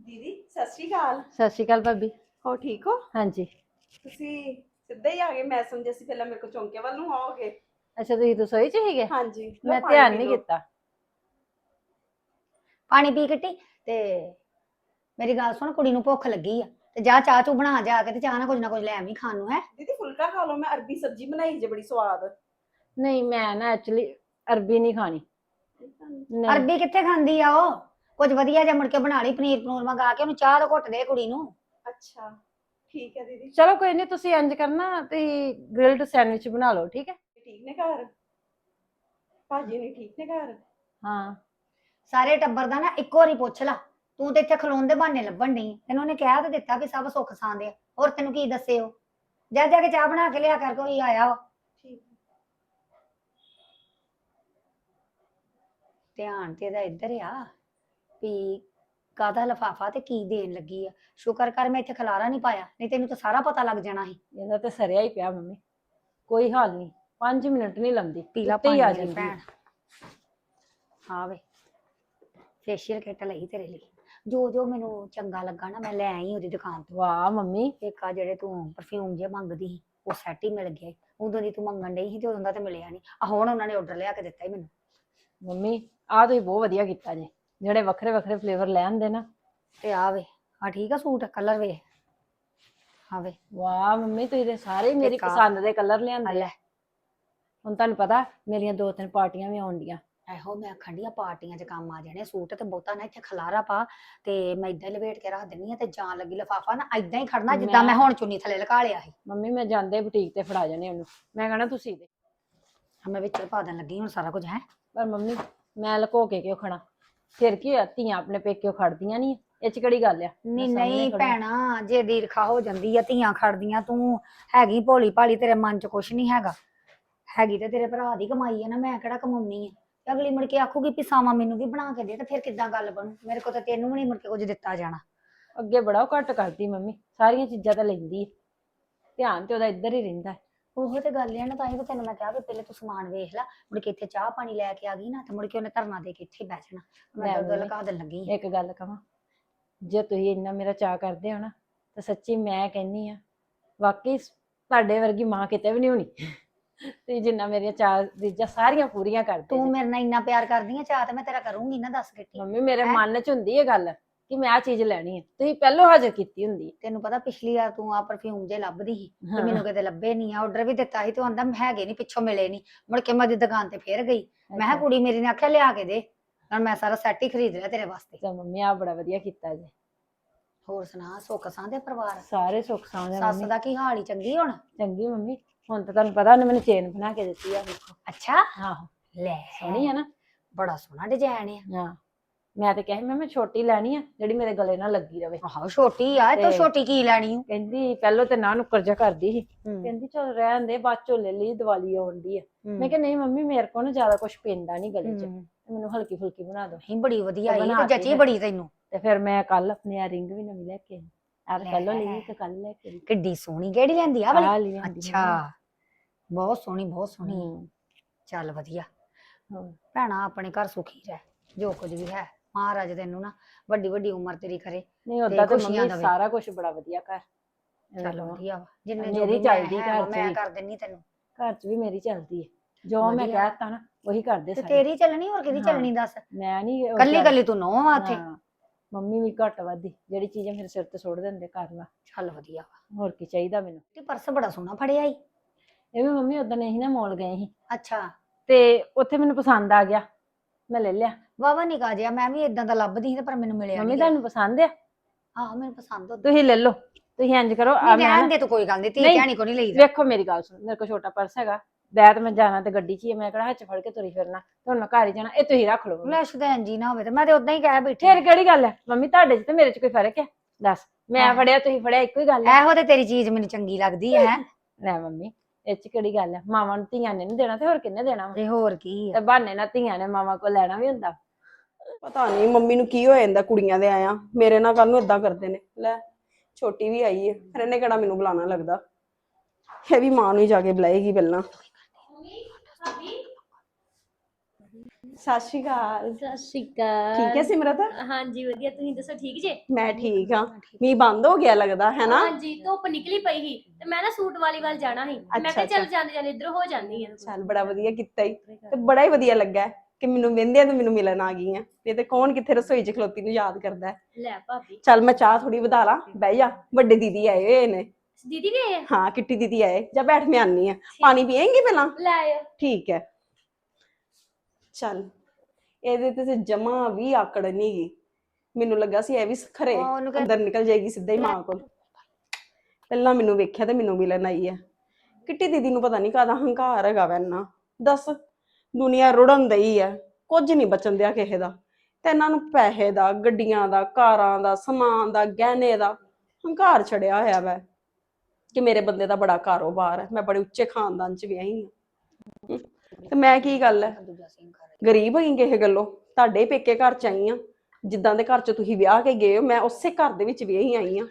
S1: ਦੀਦੀ ਸਤਿ ਸ਼੍ਰੀ ਅਕਾਲ।
S3: ਸਤਿ ਸ਼੍ਰੀ ਅਕਾਲ ਭਾਬੀ।
S1: ਹੋ ਠੀਕ ਹੋ?
S3: ਹਾਂਜੀ।
S1: ਤੁਸੀਂ ਸਿੱਧਾ ਹੀ ਆ ਗਏ ਮੈਂ ਸਮਝਿਆ ਸੀ ਪਹਿਲਾਂ ਮੇਰੇ ਕੋ ਚੌਂਕੇ ਵੱਲ ਨੂੰ ਆਓਗੇ।
S3: ਅੱਛਾ ਤੁਸੀਂ ਰਸੋਈ ਚ ਹੀਗੇ
S1: ਹਾਂਜੀ ਲਓ
S3: ਮੈਂ
S1: ਪਾਣੀ
S3: ਧਿਆਨ
S1: ਪੀ
S3: ਨਹੀਂ
S1: ਲਓ।
S3: ਕੀਤਾ।
S2: ਪਾਣੀ ਪੀ ਕਿੱਟੀ ਤੇ ਮੇਰੀ ਗੱਲ ਸੁਣ ਕੁੜੀ ਨੂੰ ਭੁੱਖ ਲੱਗੀ ਆ। ਤੇ ਜਾ ਚਾਹ ਚੂ ਬਣਾ ਜਾ ਕੇ ਤੇ ਚਾਹ ਨਾ ਕੁਝ ਨਾ ਕੁਝ ਲੈ ਆਵੀਂ ਖਾਣ ਨੂੰ ਹੈ?
S1: ਦੀਦੀ ਫੁਲਕਾ ਖਾ ਲਓ ਮੈਂ ਅਰਬੀ ਸਬਜ਼ੀ ਬਣਾਈ ਜੇ ਬੜੀ ਸਵਾਦ।
S3: ਨਹੀਂ ਮੈਂ ਨਾ ਐਕਚੁਅਲੀ ਅਰਬੀ ਨਹੀਂ ਖਾਣੀ। ਨਹੀਂ।
S2: ਅਰਬੀ ਕਿੱਥੇ ਖਾਂਦੀ ਆ ਉਹ? ਕੁਝ ਵਧੀਆ ਜਿਹਾ ਮੁੜ ਕੇ ਬਣਾ ਲਈ ਪਨੀਰ ਪਨੂਰ ਮੰਗਾ ਕੇ ਉਹਨੂੰ ਚਾਹ ਦਾ ਘੁੱਟ ਦੇ ਕੁੜੀ ਨੂੰ।
S1: ਅੱਛਾ। ਠੀਕ ਹੈ ਦੀਦੀ।
S3: ਚਲੋ ਕੋਈ ਨਹੀਂ ਤੁਸੀਂ ਇੰਜ ਕਰਨਾ ਤੁਸੀਂ ਗ੍ਰਿਲਡ ਸੈਂਡਵਿਚ ਬਣਾ ਲਓ ਠੀਕ ਹੈ?
S1: ਠੀਕ ਨੇ ਘਰ? ਭਾਜੀ ਨੇ ਠੀਕ ਨੇ ਘਰ?
S3: ਹਾਂ।
S2: ਸਾਰੇ ਟੱਬਰ ਦਾ ਨਾ ਇੱਕੋ ਵਾਰੀ ਪੁੱਛ ਲਾ। ਤੂੰ ਤੇ ਇੱਥੇ ਖਲੋਣ ਦੇ ਬਹਾਨੇ ਲੱਭਣ ਨਹੀਂ ਤੈਨੂੰ ਉਹਨੇ ਕਹਿ ਤਾਂ ਦਿੱਤਾ ਵੀ ਸਭ ਸੁੱਖ ਸਾਂਦੇ ਆ। ਹੋਰ ਤੈਨੂੰ ਕੀ ਦੱਸੇ ਉਹ? ਜਾ ਜਾ ਕੇ ਚਾਹ ਬਣਾ ਕੇ ਲਿਆ ਕਰ ਕੋਈ ਆਇਆ ਵਾ।
S1: ਠੀਕ।
S2: ਧਿਆਨ ਤੇ ਇਹਦਾ ਇੱਧਰ ਆ ਵੀ ਕਾਦਾ ਲਫਾਫਾ ਤੇ ਕੀ ਦੇਣ ਲੱਗੀ ਆ? ਸ਼ੁਕਰ ਕਰ ਮੈਂ ਇੱਥੇ ਖਲਾਰਾ ਨਹੀਂ ਪਾਇਆ ਨਹੀਂ ਤੈਨੂੰ ਤਾਂ ਸਾਰਾ ਪਤਾ ਲੱਗ ਜਾਣਾ ਸੀ।
S3: ਇਹਦਾ ਤੇ ਸਰਿਆ ਹੀ ਪਿਆ ਮੰਮੀ ਕੋਈ ਹਾਲ ਨਹੀਂ 5 ਮਿੰਟ ਨਹੀਂ ਲੰਦੀ
S2: ਪੀਲਾ ਪਾਣੀ
S3: ਆ
S2: ਆ
S3: ਜਾਂਦੀ।
S2: ਭੈਣ। ਹਾਂ ਵੇ ਫੇਸ਼ੀਅਲ ਕਿੱਟ ਲਈ ਤੇਰੇ ਲਈ। ਜੋ ਜੋ ਮੈਨੂੰ ਚੰਗਾ ਲੱਗਾ ਨਾ ਮੈਂ ਲੈ ਆਈ ਉਹਦੀ ਦੁਕਾਨ ਤੋਂ।
S3: ਵਾਹ ਮੰਮੀ।
S2: ਇੱਕ ਆ ਜਿਹੜੇ ਤੂੰ ਪਰਫਿਊਮ ਜੇ ਮੰਗਦੀ ਸੀ ਉਹ ਸੈੱਟ ਹੀ ਮਿਲ ਗਿਆ ਈ। ਉਦੋਂ ਦੀ ਤੂੰ ਮੰਗਣ ਡਈ ਸੀ ਤੇ ਉਦੋਂ ਦਾ ਤੇ ਮਿਲਿਆ ਨਹੀਂ। ਆ ਹੁਣ ਉਹਨਾਂ ਨੇ ਆਰਡਰ ਲਿਆ ਕੇ ਦਿੱਤਾ ਹੀ ਮੈਨੂੰ।
S3: ਮੰਮੀ ਆਹ ਤੁਸੀਂ ਬਹੁਤ ਵਧੀਆ ਕੀਤਾ ਜੇ। ਜਿਹੜੇ ਵੱਖਰੇ ਵੱਖਰੇ ਫਲੇਵਰ ਲੈ ਆਂਦੇ ਨਾ
S2: ਤੇ ਆ ਵੇ। ਆ ਠੀਕ ਆ ਸੂਟ ਕਲਰ ਵੇ। ਹਾਂ ਵੇ।
S3: ਵਾਹ ਮੰਮੀ ਤੁਸੀਂ ਤੇ ਸਾਰੇ ਹੀ ਮੇਰੀ। ਪਸੰਦ ਦੇ ਕਲਰ
S2: ਆ।
S3: ਲਿਆਂਦੇ
S2: ਲੈ।
S3: ਹੁਣ ਤੁਹਾਨੂੰ ਪਤਾ ਮੇਰੀਆਂ ਦੋ ਤਿੰਨ ਪਾਰਟੀਆਂ ਵੀ ਆਉਣ ਡੀਆਂ।
S2: ਇਹੋ ਮੈਂ ਖੰਡੀਆਂ ਪਾਰਟੀਆਂ 'ਚ ਕੰਮ ਆ ਜਾਣੇ ਸੂਟ ਤੇ ਬਹੁਤਾ ਨਾ ਇੱਥੇ ਖਲਾਰਾ ਪਾ ਤੇ ਮੈਂ ਇਦਾਂ ਲਵੇਟ ਕੇ ਰੱਖ ਦਿੰਨੀ ਆ ਤੇ ਜਾਂ ਲੱਗੀ ਲਫਾਫਾ ਨਾ ਇਦਾਂ ਹੀ ਖੜਨਾ ਜਿੱਦਾਂ ਮੈਂ
S3: ਮੈਂ-
S2: ਹੁਣ ਚੁੰਨੀ ਥੱਲੇ ਲਗਾ ਲਿਆ ਸੀ।
S3: ਮੰਮੀ ਮੈਂ ਜਾਂਦੇ ਬੁਟੀਕ ਤੇ ਫੜਾ ਜਾਣੇ ਉਹਨੂੰ। ਮੈਂ ਕਹਣਾ ਤੁਸੀਂ ਦੇ।
S2: ਹਾਂ, ਮੈਂ ਵਿੱਚ ਪਾ ਦੇਣ ਲੱਗੀ ਹੁਣ ਸਾਰਾ ਕੁਝ ਹੈ।
S3: ਪਰ ਮੰਮੀ ਮੈਂ ਲੁਕੋ ਕੇ ਕਿਉਂ ਖੜਾ? ਫਿਰ ਕੀ ਹੋਇਆ ਧੀਆਂ ਆਪਣੇ ਪੇਕਿਓ ਖੜਦੀਆਂ ਨਹੀਂ ਇਹ ਚ ਕਿਹੜੀ ਗੱਲ ਆ?
S2: ਨਹੀਂ
S3: ਸਾਹਮਣੇ
S2: ਨਹੀਂ
S3: ਖੜੀ।
S2: ਭੈਣਾ ਜੇ ਦੀਰਖਾ ਹੋ ਜਾਂਦੀ ਆ ਧੀਆਂ ਖੜਦੀਆਂ ਤੂੰ ਹੈਗੀ ਭੋਲੀ ਭਾਲੀ ਤੇਰੇ ਮਨ 'ਚ ਕੁਛ ਨਹੀਂ ਹੈਗਾ। ਹੈਗੀ ਤੇ ਤੇਰੇ ਭਰਾ ਦੀ ਕਮਾਈ ਆ ਨਾ ਮੈਂ ਕਿਹੜਾ ਕਮਾਉਣੀ ਆ? ਤੇ ਅਗਲੀ ਮੁੜ ਕੇ ਆਖੂਗੀ ਵੀ ਸਾਵਾਂ ਮੈਨੂੰ ਵੀ ਬਣਾ ਕੇ ਦੇ ਤੇ ਫਿਰ ਕਿੱਦਾਂ ਗੱਲ ਬਣੂ? ਮੇਰੇ ਕੋਲ ਤਾਂ ਤੈਨੂੰ ਵੀ ਨਹੀਂ ਮੁੜ ਕੇ ਕੁਝ ਦਿੱਤਾ ਜਾਣਾ।
S3: ਅੱਗੇ ਬੜਾ ਉਹ ਘੱਟ ਕਰਦੀ ਮੰਮੀ ਸਾਰੀਆਂ ਚੀਜ਼ਾਂ ਤਾਂ ਲੈਂਦੀ ਹੈ ਧਿਆਨ ਤੇ ਉਹਦਾ ਇੱਧਰ ਹੀ ਰਹਿੰਦਾ। ਹੈ।
S2: ਉਹੋ ਤੇ ਗੱਲ ਹੈ ਨਾ ਤਾਂ ਹੀ ਤਾਂ ਤੈਨੂੰ ਮੈਂ ਕਿਹਾ ਵੀ ਪਹਿਲੇ ਤੂੰ ਸਮਾਨ ਵੇਖ ਲੈ ਮੁੜ ਕੇ ਇੱਥੇ ਚਾਹ ਪਾਣੀ ਲੈ ਕੇ ਆ ਗਈ ਨਾ ਤੇ ਮੁੜ ਕੇ ਉਹਨੇ ਧਰਨਾ ਦੇ ਕੇ ਇੱਥੇ ਬਹਿ ਜਾਣਾ ਮੈਂ ਤਾਂ ਉਦੋਂ
S3: ਮੰਮੀ।
S2: ਲਗਾ ਦੇਣ ਲੱਗੀ ਆਂ।
S3: ਇੱਕ ਗੱਲ ਕਹਾਂ ਜੇ ਤੁਸੀਂ ਇੰਨਾ ਮੇਰਾ ਚਾਅ ਕਰਦੇ ਹੋ ਨਾ ਤਾਂ ਸੱਚੀ ਮੈਂ ਕਹਿੰਨੀ ਆ ਵਾਕਈ ਤੁਹਾਡੇ ਵਰਗੀ ਮਾਂ ਕਿਤੇ ਵੀ ਨਹੀਂ ਹੋਣੀ ਤੁਸੀਂ ਜਿੰਨਾ ਮੇਰੀਆਂ ਚਾਅ ਰੀਝਾਂ ਸਾਰੀਆਂ ਪੂਰੀਆਂ ਕਰਦੇ
S2: ਤੂੰ। ਮੇਰੇ ਨਾਲ ਇੰਨਾ ਪਿਆਰ ਕਰਦੀ ਆ ਚਾਹ ਤੇ ਮੈਂ ਤੇਰਾ ਕਰੂੰਗੀ ਨਾ ਦੱਸ ਕਿੱਟੀ
S3: ਮੰਮੀ ਮੇਰੇ? ਮਨ 'ਚ ਹੁੰਦੀ ਹੈ ਗੱਲ ਕਿ ਮੈਂ ਆ ਚੀਜ਼ ਲੈਣੀ ਹੈ। ਤੁਸੀਂ ਪਹਿਲਾਂ ਹਾਜ਼ਰ ਕੀਤੀ ਹੁੰਦੀ
S2: ਤੈਨੂੰ ਪਤਾ ਪਿਛਲੀ ਵਾਰ ਤੂੰ ਆ ਪਰਫਿਊਮ ਜੇ ਲੱਭਦੀ ਸੀ
S3: ਹੈ।
S2: ਮੈਨੂੰ ਕਿਤੇ ਲੱਭੇ ਨਹੀਂ ਆ। ਆਰਡਰ ਵੀ ਦਿੱਤਾ ਸੀ ਤੇ ਆਂਦਾ ਹੈਗੇ ਨਹੀਂ ਪਿੱਛੋਂ ਮਿਲੇ ਨਹੀਂ। ਮੁੜ ਕੇ ਮੈਂ ਉਹਦੀ ਦੁਕਾਨ ਤੇ ਫੇਰ ਗਈ। ਮੈਂ ਕਿਹਾ ਕੁੜੀ ਮੇਰੀ ਨੇ ਆਖਿਆ ਲਿਆ ਕੇ ਦੇ। ਨਾਲ ਮੈਂ ਸਾਰਾ ਸੈੱਟ ਹੀ ਖਰੀਦ ਲਿਆ ਤੇਰੇ ਵਾਸਤੇ।
S3: ਤਾਂ ਮੰਮੀ ਆ ਬੜਾ ਵਧੀਆ ਕੀਤਾ ਜੀ।
S2: ਹੋਰ ਸੁਣਾ ਸੁੱਖ ਸਾਂ ਦੇ ਪਰਿਵਾਰ?
S3: ਸਾਰੇ ਸੁੱਖ ਸਾਂਦੇ
S2: ਸੱਸ
S3: ਮੰਮੀ।
S2: ਦਾ ਕੀ ਹਾਲ ਹੀ ਚੰਗੀ ਹੁਣ?
S3: ਚੰਗੀ ਮੰਮੀ ਹੁਣ ਤਾਂ ਤੁਹਾਨੂੰ ਪਤਾ ਉਹਨੇ ਮੈਨੂੰ ਚੇਨ ਬਣਾ ਕੇ ਦਿੱਤੀ ਆ। ਵੇਖੋ
S2: ਅੱਛਾ?
S3: ਆਹੋ।
S2: ਲੈ।
S3: ਸੋਹਣੀ ਹੈ ਨਾ?
S2: ਬੜਾ ਸੋਹਣਾ ਡਿਜ਼ਾਈਨ ਆ।
S3: ਹਾਂ। ਮੈਂ ਤਾਂ ਕਿਹਾ ਸੀ ਮੈਂ ਮੈਂ ਛੋਟੀ ਲੈਣੀ ਆ ਜਿਹੜੀ ਮੇਰੇ ਗਲੇ ਨਾਲ ਲੱਗੀ ਰਵੇ।
S2: ਆਹੋ ਛੋਟੀ ਆ ਇਹ ਤੋਂ
S3: ਤੇ-
S2: ਛੋਟੀ ਕੀ ਲੈਣੀ? ਓ?
S3: ਕਹਿੰਦੀ ਪਹਿਲਾਂ ਤੇ ਨਾ ਨੁੱਕਰ ਜਾ ਕਰਦੀ ਸੀ।
S2: ਹੂੰ,
S3: ਕਹਿੰਦੀ ਚਲ ਰਹਿਣ ਦੇ ਬਾਅਦ ਚੋਂ ਲੈ ਲਈ ਦੀਵਾਲੀ ਆਉਂਦੀ ਆ।
S2: ਹੂੰ,
S3: ਮੈਂ ਕਿਹਾ ਨਹੀਂ ਮੰਮੀ ਮੇਰੇ ਕੋਲ ਨਾ ਜ਼ਿਆਦਾ ਕੁਝ ਪੈਂਦਾ ਨਹੀਂ ਗਲੇ 'ਚ।
S2: ਹੂੰ।
S3: ਮੈਨੂੰ ਹਲਕੀ ਫੁਲਕੀ ਬਣਾ ਦਿਓ
S2: ਨਹੀਂ ਬੜੀ ਵਧੀਆ
S3: ਤੇ
S2: ਆਈ ਤੇ ਜੱਚੀ
S3: ਫਿਰ-
S2: ਬੜੀ ਤੈਨੂੰ।
S3: ਤੇ ਫਿਰ ਮੈਂ ਕੱਲ ਆਪਣੇ ਆ ਰਿੰਗ ਵੀ ਨਵੀਂ ਲੈ ਕੇ ਆਈ। ਆਹ
S2: ਲੈ।
S3: ਕੱਲੋਂ ਲਈ ਤੇ ਕੱਲ ਲੈ ਕੇ ਆਈ।
S2: ਕਿੱਡੀ ਸੋਹਣੀ ਕਿਹੜੀ ਲੈਂਦੀ ਆ ਵਾਲੀ?
S3: ਆਹ ਲਈ ਆਂਦੀ
S2: ਅੱਛਾ ਬਹੁਤ ਸੋਹਣੀ ਬਹੁਤ ਸੋਹਣੀ।
S3: ਹੂੰ।
S2: ਚੱਲ ਵਧੀਆ।
S3: ਹੋਰ।
S2: ਭੈਣਾ ਆਪਣੇ ਘਰ ਸੁਖੀ ਰਹਿ ਜੋ ਕੁਝ ਵੀ ਹੈ। ਮਹਾਰਾਜ ਤੈਨੂੰ ਨਾ ਵੱਡੀ ਵੱਡੀ ਉਮਰ ਤੇਰੀ ਕਰੇ
S3: ਨਹੀਂ ਉਦਾਂ ਤੇ
S2: ਖੁਸ਼ੀਆਂ
S3: ਮੰਮੀ
S2: ਦੇਵੇ।
S3: ਸਾਰਾ ਕੁਝ ਬੜਾ ਵਧੀਆ ਘਰ।
S2: ਚੱਲ। ਵਧੀਆ ਵਾ ਜਿੰਨੇ
S3: ਮੇਰੀ
S2: ਜੋਗੀ ਮੈਂ
S3: ਚੱਲਦੀ
S2: ਹੈ
S3: ਘਰ
S2: ਵਾ,
S3: ਚ
S2: ਮੈਂ
S3: ਵੀ।
S2: ਕਰ ਦਿੰਨੀ ਤੈਨੂੰ।
S3: ਘਰ 'ਚ ਵੀ ਮੇਰੀ ਚੱਲਦੀ ਹੈ ਜੋ ਮੈਂ
S2: ਵਧੀਆ।
S3: ਕਹਿਤਾ ਨਾ ਉਹੀ ਕਰਦੇ
S2: ਤੇ
S3: ਸਾਰੇ।
S2: ਤੇਰੀ ਚੱਲਣੀ ਹੋਰ ਕਿਹਦੀ
S3: ਹਾਂ।
S2: ਚੱਲਣੀ ਦੱਸ?
S3: ਮੈਂ ਨਹੀਂ
S2: ਕੱਲੀ ਕੱਲੀ ਤੂੰ ਨੋ ਆ ਇੱਥੇ
S3: ਮੰਮੀ ਵੀ ਘੱਟ ਵੱਧੀ ਜਿਹੜੀ ਚੀਜ਼ਾਂ ਮੇਰੇ ਸਿਰ ਤੇ ਸੁੱਟ ਦਿੰਦੇ ਕਰ ਲਾ
S2: ਚੱਲ ਵਧੀਆ ਵਾ।
S3: ਹੋਰ ਕੀ ਚਾਹੀਦਾ ਮੈਨੂੰ?
S2: ਤੇ ਪਰਸ ਬੜਾ ਸੋਹਣਾ ਫੜਿਆ ਈ।
S3: ਇਹ ਵੀ ਮੰਮੀ ਉਦੋਂ ਅਸੀਂ ਨਾ ਮੋਲ ਗਏ ਸੀ।
S2: ਅੱਛਾ।
S3: ਤੇ ਉੱਥੇ ਮੈਨੂੰ ਪਸੰਦ ਆ ਗਿਆ। ਮੈਂ ਲੈ ਲਿਆ।
S2: ਵਾਵਾ ਨਿਕਾ ਜਿਆ ਮੈਂ ਵੀ ਇਦਾਂ ਦਾ ਲੱਭਦੀ ਸੀ ਤੇ ਪਰ ਮੈਨੂੰ ਮਿਲਿਆ
S3: ਮੰਮੀ
S2: ਨਹੀਂ।
S3: ਤੁਹਾਨੂੰ ਪਸੰਦ ਆ?
S2: ਆਹ ਮੈਨੂੰ ਪਸੰਦ ਹੁੰਦਾ।
S3: ਤੁਸੀਂ ਲੈ ਲਓ ਤੁਸੀਂ ਇੰਜ ਕਰੋ ਆ ਮੈਂ
S2: ਰਹਿਣ
S3: ਨਾ-
S2: ਦੇ ਤੂੰ ਕੋਈ ਗੱਲ ਨਹੀਂ ਤੀ
S3: ਨਹੀਂ।
S2: ਕਹਿਣੀ ਕੋ ਨਹੀਂ ਲਈਦਾ
S3: ਵੇਖੋ ਮੇਰੀ ਗੱਲ ਸੁਣੋ ਮੇਰੇ ਕੋਲ ਛੋਟਾ ਪਰਸ ਹੈਗਾ ਬੈਤ ਮੈਂ ਜਾਣਾ ਤੇ ਗੱਡੀ 'ਚ ਹੀ ਆ, ਮੈਂ ਕਿਹੜਾ ਹੱਥ 'ਚ ਫੜ ਕੇ ਤੁਰੀ ਫਿਰਨਾ ਤੇ ਹੁਣ ਮੈਂ ਘਰ ਹੀ ਜਾਣਾ ਇਹ ਤੁਸੀਂ ਰੱਖ ਲਓ
S2: ਲੈ ਸ਼ੁਦੈਨ ਜੀ ਨਾ ਹੋਵੇ ਤੇ ਮੈਂ ਤੇ ਉਦਾਂ ਹੀ ਕਹਿ ਬੈਠੀ
S3: ਫਿਰ ਕਿਹੜੀ ਗੱਲ ਹੈ ਮੰਮੀ ਤੁਹਾਡੇ 'ਚ ਤੇ ਮੇਰੇ 'ਚ ਕੋਈ ਫ਼ਰਕ ਹੈ ਦੱਸ ਮੈਂ
S2: ਹਾਂ।
S3: ਫੜਿਆ ਤੁਸੀਂ ਫੜਿਆ ਇੱਕੋ ਹੀ ਗੱਲ ਹੈ
S2: ਇਹੋ ਤੇ ਤੇਰੀ ਚੀਜ਼ ਮੈਨੂੰ ਚੰਗੀ ਲੱਗਦੀ ਹੈ। <laughs>
S3: ਲੈ ਮੰਮੀ ਇਹ 'ਚ ਕਿਹੜੀ ਗੱਲ ਹੈ ਮਾਵਾਂ ਨੂੰ ਧੀਆਂ ਨੇ ਨਹੀਂ ਦੇਣਾ ਤੇ ਹੋਰ ਕਿੰਨੇ ਦੇਣਾ ਵਾ?
S2: ਤੇ ਹੋਰ ਕੀ
S3: ਤੇ ਬਹਾਨੇ ਨਾਲ ਧੀਆਂ ਨੇ ਮਾਵਾਂ ਕੋਲ ਲੈਣਾ ਵੀ ਹੁੰਦਾ।
S1: ਪਤਾ ਨਹੀਂ ਮੰਮੀ ਨੂੰ ਕੀ ਹੋ ਜਾਂਦਾ ਕੁੜੀਆਂ ਦੇ ਆਇਆ। ਮੇਰੇ ਨਾਲ ਕੱਲ ਨੂੰ ਇਦਾਂ ਕਰਦੇ ਨੇ। ਲੈ ਛੋਟੀ ਵੀ ਆਈ ਹੈ ਫਿਰ ਇਹਨੇ ਕਿਹੜਾ ਮੈਨੂੰ ਬੁਲਾਣਾ ਲੱਗਦਾ? ਇਹ ਵੀ ਮਾਂ ਨੂੰ ਹੀ ਜਾ ਕੇ ਬੁਲਾਏਗੀ ਪਹਿਲਾਂ। ਸਤਿ ਸ਼੍ਰੀ ਅਕਾਲ।
S4: ਸਤਿ ਸ਼੍ਰੀ ਅਕਾਲ।
S1: ਠੀਕ ਹੈ ਸਿਮਰਤ?
S4: ਹਾਂਜੀ ਵਧੀਆ। ਤੁਸੀਂ ਦੱਸੋ ਠੀਕ ਜੇ?
S1: ਮੈਂ ਠੀਕ ਹਾਂ। ਮੀਂਹ ਬੰਦ ਹੋ ਗਿਆ ਲੱਗਦਾ ਹੈ ਨਾ
S4: ਹਾਂਜੀ ਧੁੱਪ ਨਿਕਲੀ ਪਈ ਸੀ ਤੇ ਮੈਂ ਨਾ ਸੂਟ ਵਾਲੀ ਵੱਲ ਜਾਣਾ ਸੀ। ਮੈਂ ਕਿਹਾ ਚੱਲ। ਜਾਂਦੇ ਜਾਂਦੇ ਇੱਧਰ ਹੋ ਜਾਂਦੀ ਆ।
S1: ਚੱਲ ਬੜਾ ਵਧੀਆ ਕੀਤਾ ਈ। ਤੇ ਬੜਾ ਹੀ ਵਧੀਆ ਲੱਗਾ। ਹੈ ਕਿ ਮੈਨੂੰ ਵੰਦਿਆਂ ਤੇ ਮੈਨੂੰ ਮਿਲਣ ਆ ਗਈ ਹੈ ਨਹੀਂ ਤੇ ਕੌਣ ਕਿੱਥੇ ਰਸੋਈ 'ਚ ਖਲੋਤੀ ਨੂੰ ਯਾਦ ਕਰਦਾ ਹੈ?
S4: ਲੈ ਭਾਬੀ।
S1: ਚੱਲ ਮੈਂ ਚਾਹ ਥੋੜੀ ਵਧਾ ਲਾਂ ਬਹਿ ਜਾ। ਵੱਡੇ ਦੀਦੀ ਆਏ ਹੋਏ ਨੇ।
S4: ਦੀਦੀ ਆਏ ਆ?
S1: ਹਾਂ ਕਿੱਟੀ ਦੀਦੀ ਆਏ। ਜਾ ਬੈਠ ਮੈਂ ਆਨੀ ਆ ਪਾਣੀ ਪੀਏਂਗੀ ਪਹਿਲਾਂ?
S4: ਲੈ ਆਇਓ।
S1: ਠੀਕ ਹੈ। ਚੱਲ ਇਹਦੇ ਤੇ ਜਮਾ ਵੀ ਆਕੜ ਨਹੀਂ ਗਈ। ਮੈਨੂੰ ਲੱਗਾ ਸੀ ਇਹ ਵੀ ਖਰੇ
S2: ਉਹ ਉਹਨੂੰ ਕਹਿ-
S1: ਅੰਦਰ ਨਿਕਲ ਜਾਏਗੀ ਸਿੱਧਾ ਹੀ ਮਾਂ ਕੋਲ। ਪਹਿਲਾਂ ਮੈਨੂੰ ਵੇਖਿਆ ਤੇ ਮੈਨੂੰ ਮਿਲਣ ਆਈ ਹੈ। ਕਿੱਟੀ ਦੀਦੀ ਨੂੰ ਪਤਾ ਨਹੀਂ ਕਾਹਦਾ ਹੰਕਾਰ ਹੈਗਾ ਵੈ ਇੰਨਾ। ਦੱਸ। ਦੁਨੀਆ ਰੁੜਨ ਦਈ ਹੈ ਕੁਝ ਨਹੀਂ ਬਚਣ ਦਿਆ ਕਿਸੇ ਦਾ। ਤੇ ਇਹਨਾਂ ਨੂੰ ਪੈਸੇ ਦਾ, ਗੱਡੀਆਂ ਦਾ, ਕਾਰਾਂ ਦਾ, ਸਮਾਨ ਦਾ, ਗਹਿਣੇ ਦਾ ਹੰਕਾਰ ਛੜਿਆ ਹੋਇਆ ਵੈ ਕਿ ਮੇਰੇ ਬੰਦੇ ਦਾ ਬੜਾ ਕਾਰੋਬਾਰ ਹੈ ਮੈਂ ਬੜੇ ਉੱਚੇ ਖਾਨਦਾਨ ਚ ਵਿਆਹੀ ਹਾਂ, ਤੇ ਮੈਂ ਕੀ ਗੱਲ ਹੈ ਗਰੀਬ ਹੈਗੀ ਕਿਸੇ ਗੱਲੋਂ? ਤੁਹਾਡੇ ਪੇਕੇ ਘਰ ਚ ਆਈ ਆ? ਜਿੱਦਾਂ ਦੇ ਘਰ ਚ ਤੁਸੀਂ ਵਿਆਹ ਕੇ ਗਏ ਹੋ, ਮੈਂ ਉਸੇ ਘਰ ਦੇ ਵਿੱਚ ਵਿਆਹੀ ਆਈ ਆ।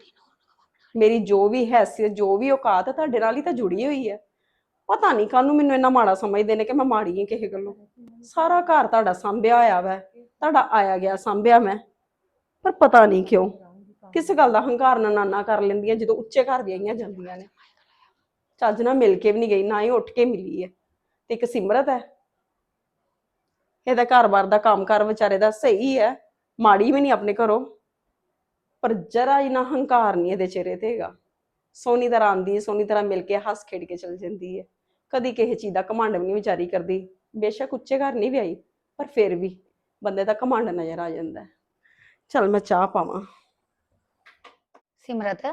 S1: ਮੇਰੀ ਜੋ ਵੀ ਹੈਸੀਅਤ, ਜੋ ਵੀ ਔਕਾਤ, ਤੁਹਾਡੇ ਨਾਲ ਹੀ ਤਾਂ ਜੁੜੀ ਹੋਈ ਹੈ ਪਤਾ ਨਹੀਂ ਕਾਹਨੂੰ ਮੈਨੂੰ ਇੰਨਾ ਮਾੜਾ ਸਮਝਦੇ ਨੇ ਕਿ ਮੈਂ ਮਾੜੀ ਹਾਂ ਕਿਸੇ ਗੱਲੋਂ। ਸਾਰਾ ਘਰ ਤੁਹਾਡਾ ਸੰਭਿਆ ਹੋਇਆ ਵੈ, ਤੁਹਾਡਾ ਆਇਆ ਗਿਆ, ਸੰਭਿਆ ਮੈਂ। ਪਰ ਪਤਾ ਨਹੀਂ ਕਿਉਂ, ਕਿਸ ਗੱਲ ਦਾ ਹੰਕਾਰ ਨਾ ਨਾਨਾ ਕਰ ਲੈਂਦੀਆਂ ਜਦੋਂ ਉੱਚੇ ਘਰ ਵਿਆਹੀਆਂ ਜਾਂਦੀਆਂ ਨੇ। ਚੱਜ ਨਾਲ ਮਿਲ ਕੇ ਵੀ ਨਹੀਂ ਗਈ, ਨਾ ਹੀ ਉੱਠ ਕੇ ਮਿਲੀ ਹੈ ਤੇ ਇੱਕ ਸਿਮਰਤ ਹੈ ਇਹਦਾ ਘਰ-ਬਾਰ ਦਾ ਕੰਮਕਾਰ ਵਿਚਾਰੇ ਦਾ ਸਹੀ ਹੈ ਮਾੜੀ ਵੀ ਨਹੀਂ ਆਪਣੇ ਘਰੋਂ। ਪਰ ਜਰਾ ਜਿਹਾ ਹੰਕਾਰ ਨਹੀਂ ਇਹਦੇ ਚਿਹਰੇ ਤੇ ਹੈਗਾ। ਸੋਹਣੀ ਤਰ੍ਹਾਂ ਆਂਦੀ ਹੈ ਸੋਹਣੀ ਤਰ੍ਹਾਂ ਮਿਲ ਕੇ ਹੱਸ ਖੇਡ ਕੇ ਚਲ ਜਾਂਦੀ ਹੈ ਕਦੀ ਕਿਸੇ ਚੀਜ਼ ਦਾ ਘਮੰਡ ਵੀ ਨਹੀਂ ਵਿਚਾਰੀ ਕਰਦੀ। ਬੇਸ਼ੱਕ ਉੱਚੇ ਘਰ ਨਹੀਂ ਵਿਆਹੀ ਪਰ ਫਿਰ ਵੀ ਬੰਦੇ ਦਾ ਘਮੰਡ ਨਜ਼ਰ ਆ ਜਾਂਦਾ ਹੈ। ਚਲ ਮੈਂ ਚਾਹ ਪਾਵਾਂ।
S2: ਸਿਮਰਤ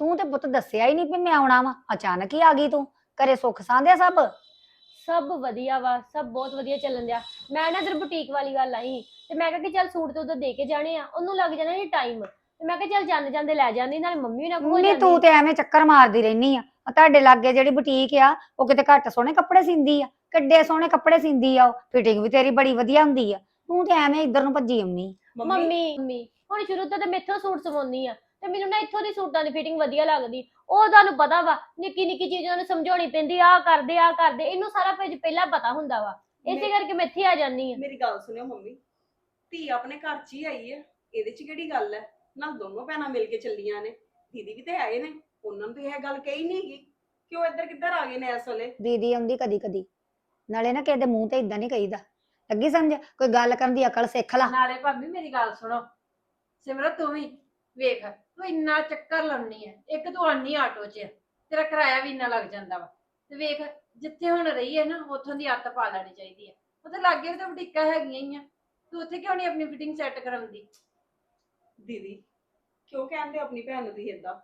S2: ਤੂੰ ਤੇ ਪੁੱਤ ਦੱਸਿਆ ਹੀ ਨਹੀਂ ਵੀ ਮੈਂ ਆਉਣਾ ਵਾ। ਅਚਾਨਕ ਹੀ ਆ ਗਈ ਤੂੰ। ਘਰੇ ਸੁੱਖ ਸਾਂਦਿਆ ਸਭ?
S4: ਸਭ ਵਧੀਆ ਵਾ ਸਭ ਬਹੁਤ ਵਧੀਆ ਚੱਲਣ ਦਿਆ। ਮੈਂ ਨਾ ਇਧਰ ਬੁਟੀਕ ਵਾਲੀ ਗੱਲ ਆਈ ਸੀ ਤੇ ਮੈਂ ਕਿਹਾ ਕਿ ਚੱਲ ਸੂਟ ਤੇ ਉਦੋਂ ਦੇ ਕੇ ਜਾਣੇ ਆ। ਉਹਨੂੰ ਲੱਗ ਜਾਣਾ ਜੀ ਟਾਈਮ। ਤੇ ਮੈਂ ਕਿਹਾ ਚੱਲ ਜਾਂਦੇ ਜਾਂਦੇ ਲੈ ਜਾਂਦੀ ਨਾਲੇ ਮੰਮੀ ਨਾਲ ਕੋਲ
S2: ਨਹੀਂ ਤੂੰ ਤੇ ਐਵੇਂ ਚੱਕਰ ਮਾਰਦੀ ਰਹਿਨੀ ਆ। ਤੁਹਾਡੇ ਲਾਗੇ ਜਿਹੜੀ ਬੁਟੀਕ ਆ ਉਹ ਕਿਤੇ ਘੱਟ ਸੋਹਣੇ ਕੱਪੜੇ ਸਿੰਦੀ ਆ ਕਿੱਡੇ ਸੋਹਣੇ ਕੱਪੜੇ ਸਿੰਦੀ ਆ ਉਹ ਫਿਟਿੰਗ ਵੀ ਤੇਰੀ ਬੜੀ ਵਧੀਆ ਹੁੰਦੀ ਆ। ਤੂੰ ਤੇ ਐਵੇਂ ਇੱਧਰ ਨੂੰ ਭੱਜੀ ਆਉਣੀ
S4: ਮੰਮੀ। ਮੰਮੀ ਹੁਣ ਸ਼ੁਰੂ ਤੋਂ ਤੇ ਮੈਥੋਂ ਸੂਟ ਸਵਾਉਂਦੀ ਆ ਤੇ ਮੈਨੂੰ ਨਾ ਇੱਥੋਂ ਦੀ ਸੂਟਾਂ ਦੀ ਫਿਟਿੰਗ ਵਧੀਆ ਲੱਗਦੀ। ਉਹ ਤੁਹਾਨੂੰ ਪਤਾ ਵਾ ਨਿੱਕੀ ਨਿੱਕੀ ਚੀਜ਼ਾਂ ਨੂੰ ਸਮਝਾਉਣੀ ਪੈਂਦੀ ਆ ਕਰਦੇ ਆ ਕਰਦੇ ਇਹਨੂੰ ਸਾਰਾ ਕੁਝ ਪਹਿਲਾਂ ਪਤਾ ਹੁੰਦਾ ਵਾ। ਇਸੇ ਕਰਕੇ ਮੈਂ ਇੱਥੇ ਆ ਜਾਂਦੀ ਆ।
S1: ਮੇਰੀ ਗੱਲ ਸੁਣਿਓ ਮੰਮੀ ਧੀ ਆਪਣੇ ਘਰ 'ਚ ਹੀ ਆਈ ਹੈ ਇਹਦੇ 'ਚ ਕਿਹੜੀ ਗੱਲ ਹੈ ਨਾਲ ਦੋਨੋਂ ਭੈਣਾਂ ਮਿਲ ਕੇ ਚੱਲੀਆਂ ਨੇ ਦੀਦੀ ਵੀ ਤੇ ਆਏ ਨੇ। ਉਹਨਾਂ ਨੂੰ ਤਾਂ ਇਹ ਗੱਲ ਕਹੀ ਨਹੀਂ ਹੈਗੀ ਕਿ ਉਹ ਇੱਧਰ ਕਿੱਧਰ ਆ ਗਏ ਨੇ ਇਸ ਵੇਲੇ?
S2: ਦੀਦੀ ਆਉਂਦੀ ਕਦੀ ਕਦੀ। ਨਾਲੇ ਨਾ ਕਿਸੇ ਦੇ ਮੂੰਹ ਤੇ ਇਦਾਂ ਨਹੀਂ ਕਹੀਦਾ। ਲੱਗੀ ਸਮਝ? ਕੋਈ ਗੱਲ ਕਰਨ ਦੀ ਅਕਲ ਸਿੱਖ ਲਾ।
S3: ਨਾਲੇ ਭਾਬੀ ਮੇਰੀ ਗੱਲ ਸੁਣੋ। ਸਿਮਰਤ ਤੂੰ ਵੀ ਵੇਖ ਤੂੰ ਇੰਨਾ ਚੱਕਰ ਲਾਉਣੀ ਹੈ ਇੱਕ ਤੂੰ ਆਨੀ ਆਟੋ 'ਚ ਤੇਰਾ ਕਿਰਾਇਆ ਵੀ ਇੰਨਾ ਲੱਗ ਜਾਂਦਾ ਵਾ। ਤੇ ਵੇਖ ਜਿੱਥੇ ਹੁਣ ਰਹੀ ਹੈ ਨਾ ਉੱਥੋਂ ਦੀ ਅੱਤ ਪਾ ਲੈਣੀ ਚਾਹੀਦੀ ਹੈ ਉਹਦੇ ਲਾਗੇ ਵੀ ਤਾਂ ਬੁਟੀਕਾਂ ਹੈਗੀਆਂ ਹੀ ਆ। ਤੂੰ ਉੱਥੇ ਕਿਉਂ ਨਹੀਂ ਆਪਣੀ ਫਿਟਿੰਗ ਸੈੱਟ ਕਰਾਉਂਦੀ?
S1: ਦੀਦੀ ਕਿਉਂ ਕਹਿੰਦੇ ਹੋ ਆਪਣੀ ਭੈਣ ਨੂੰ ਤੁਸੀਂ ਏਦਾਂ?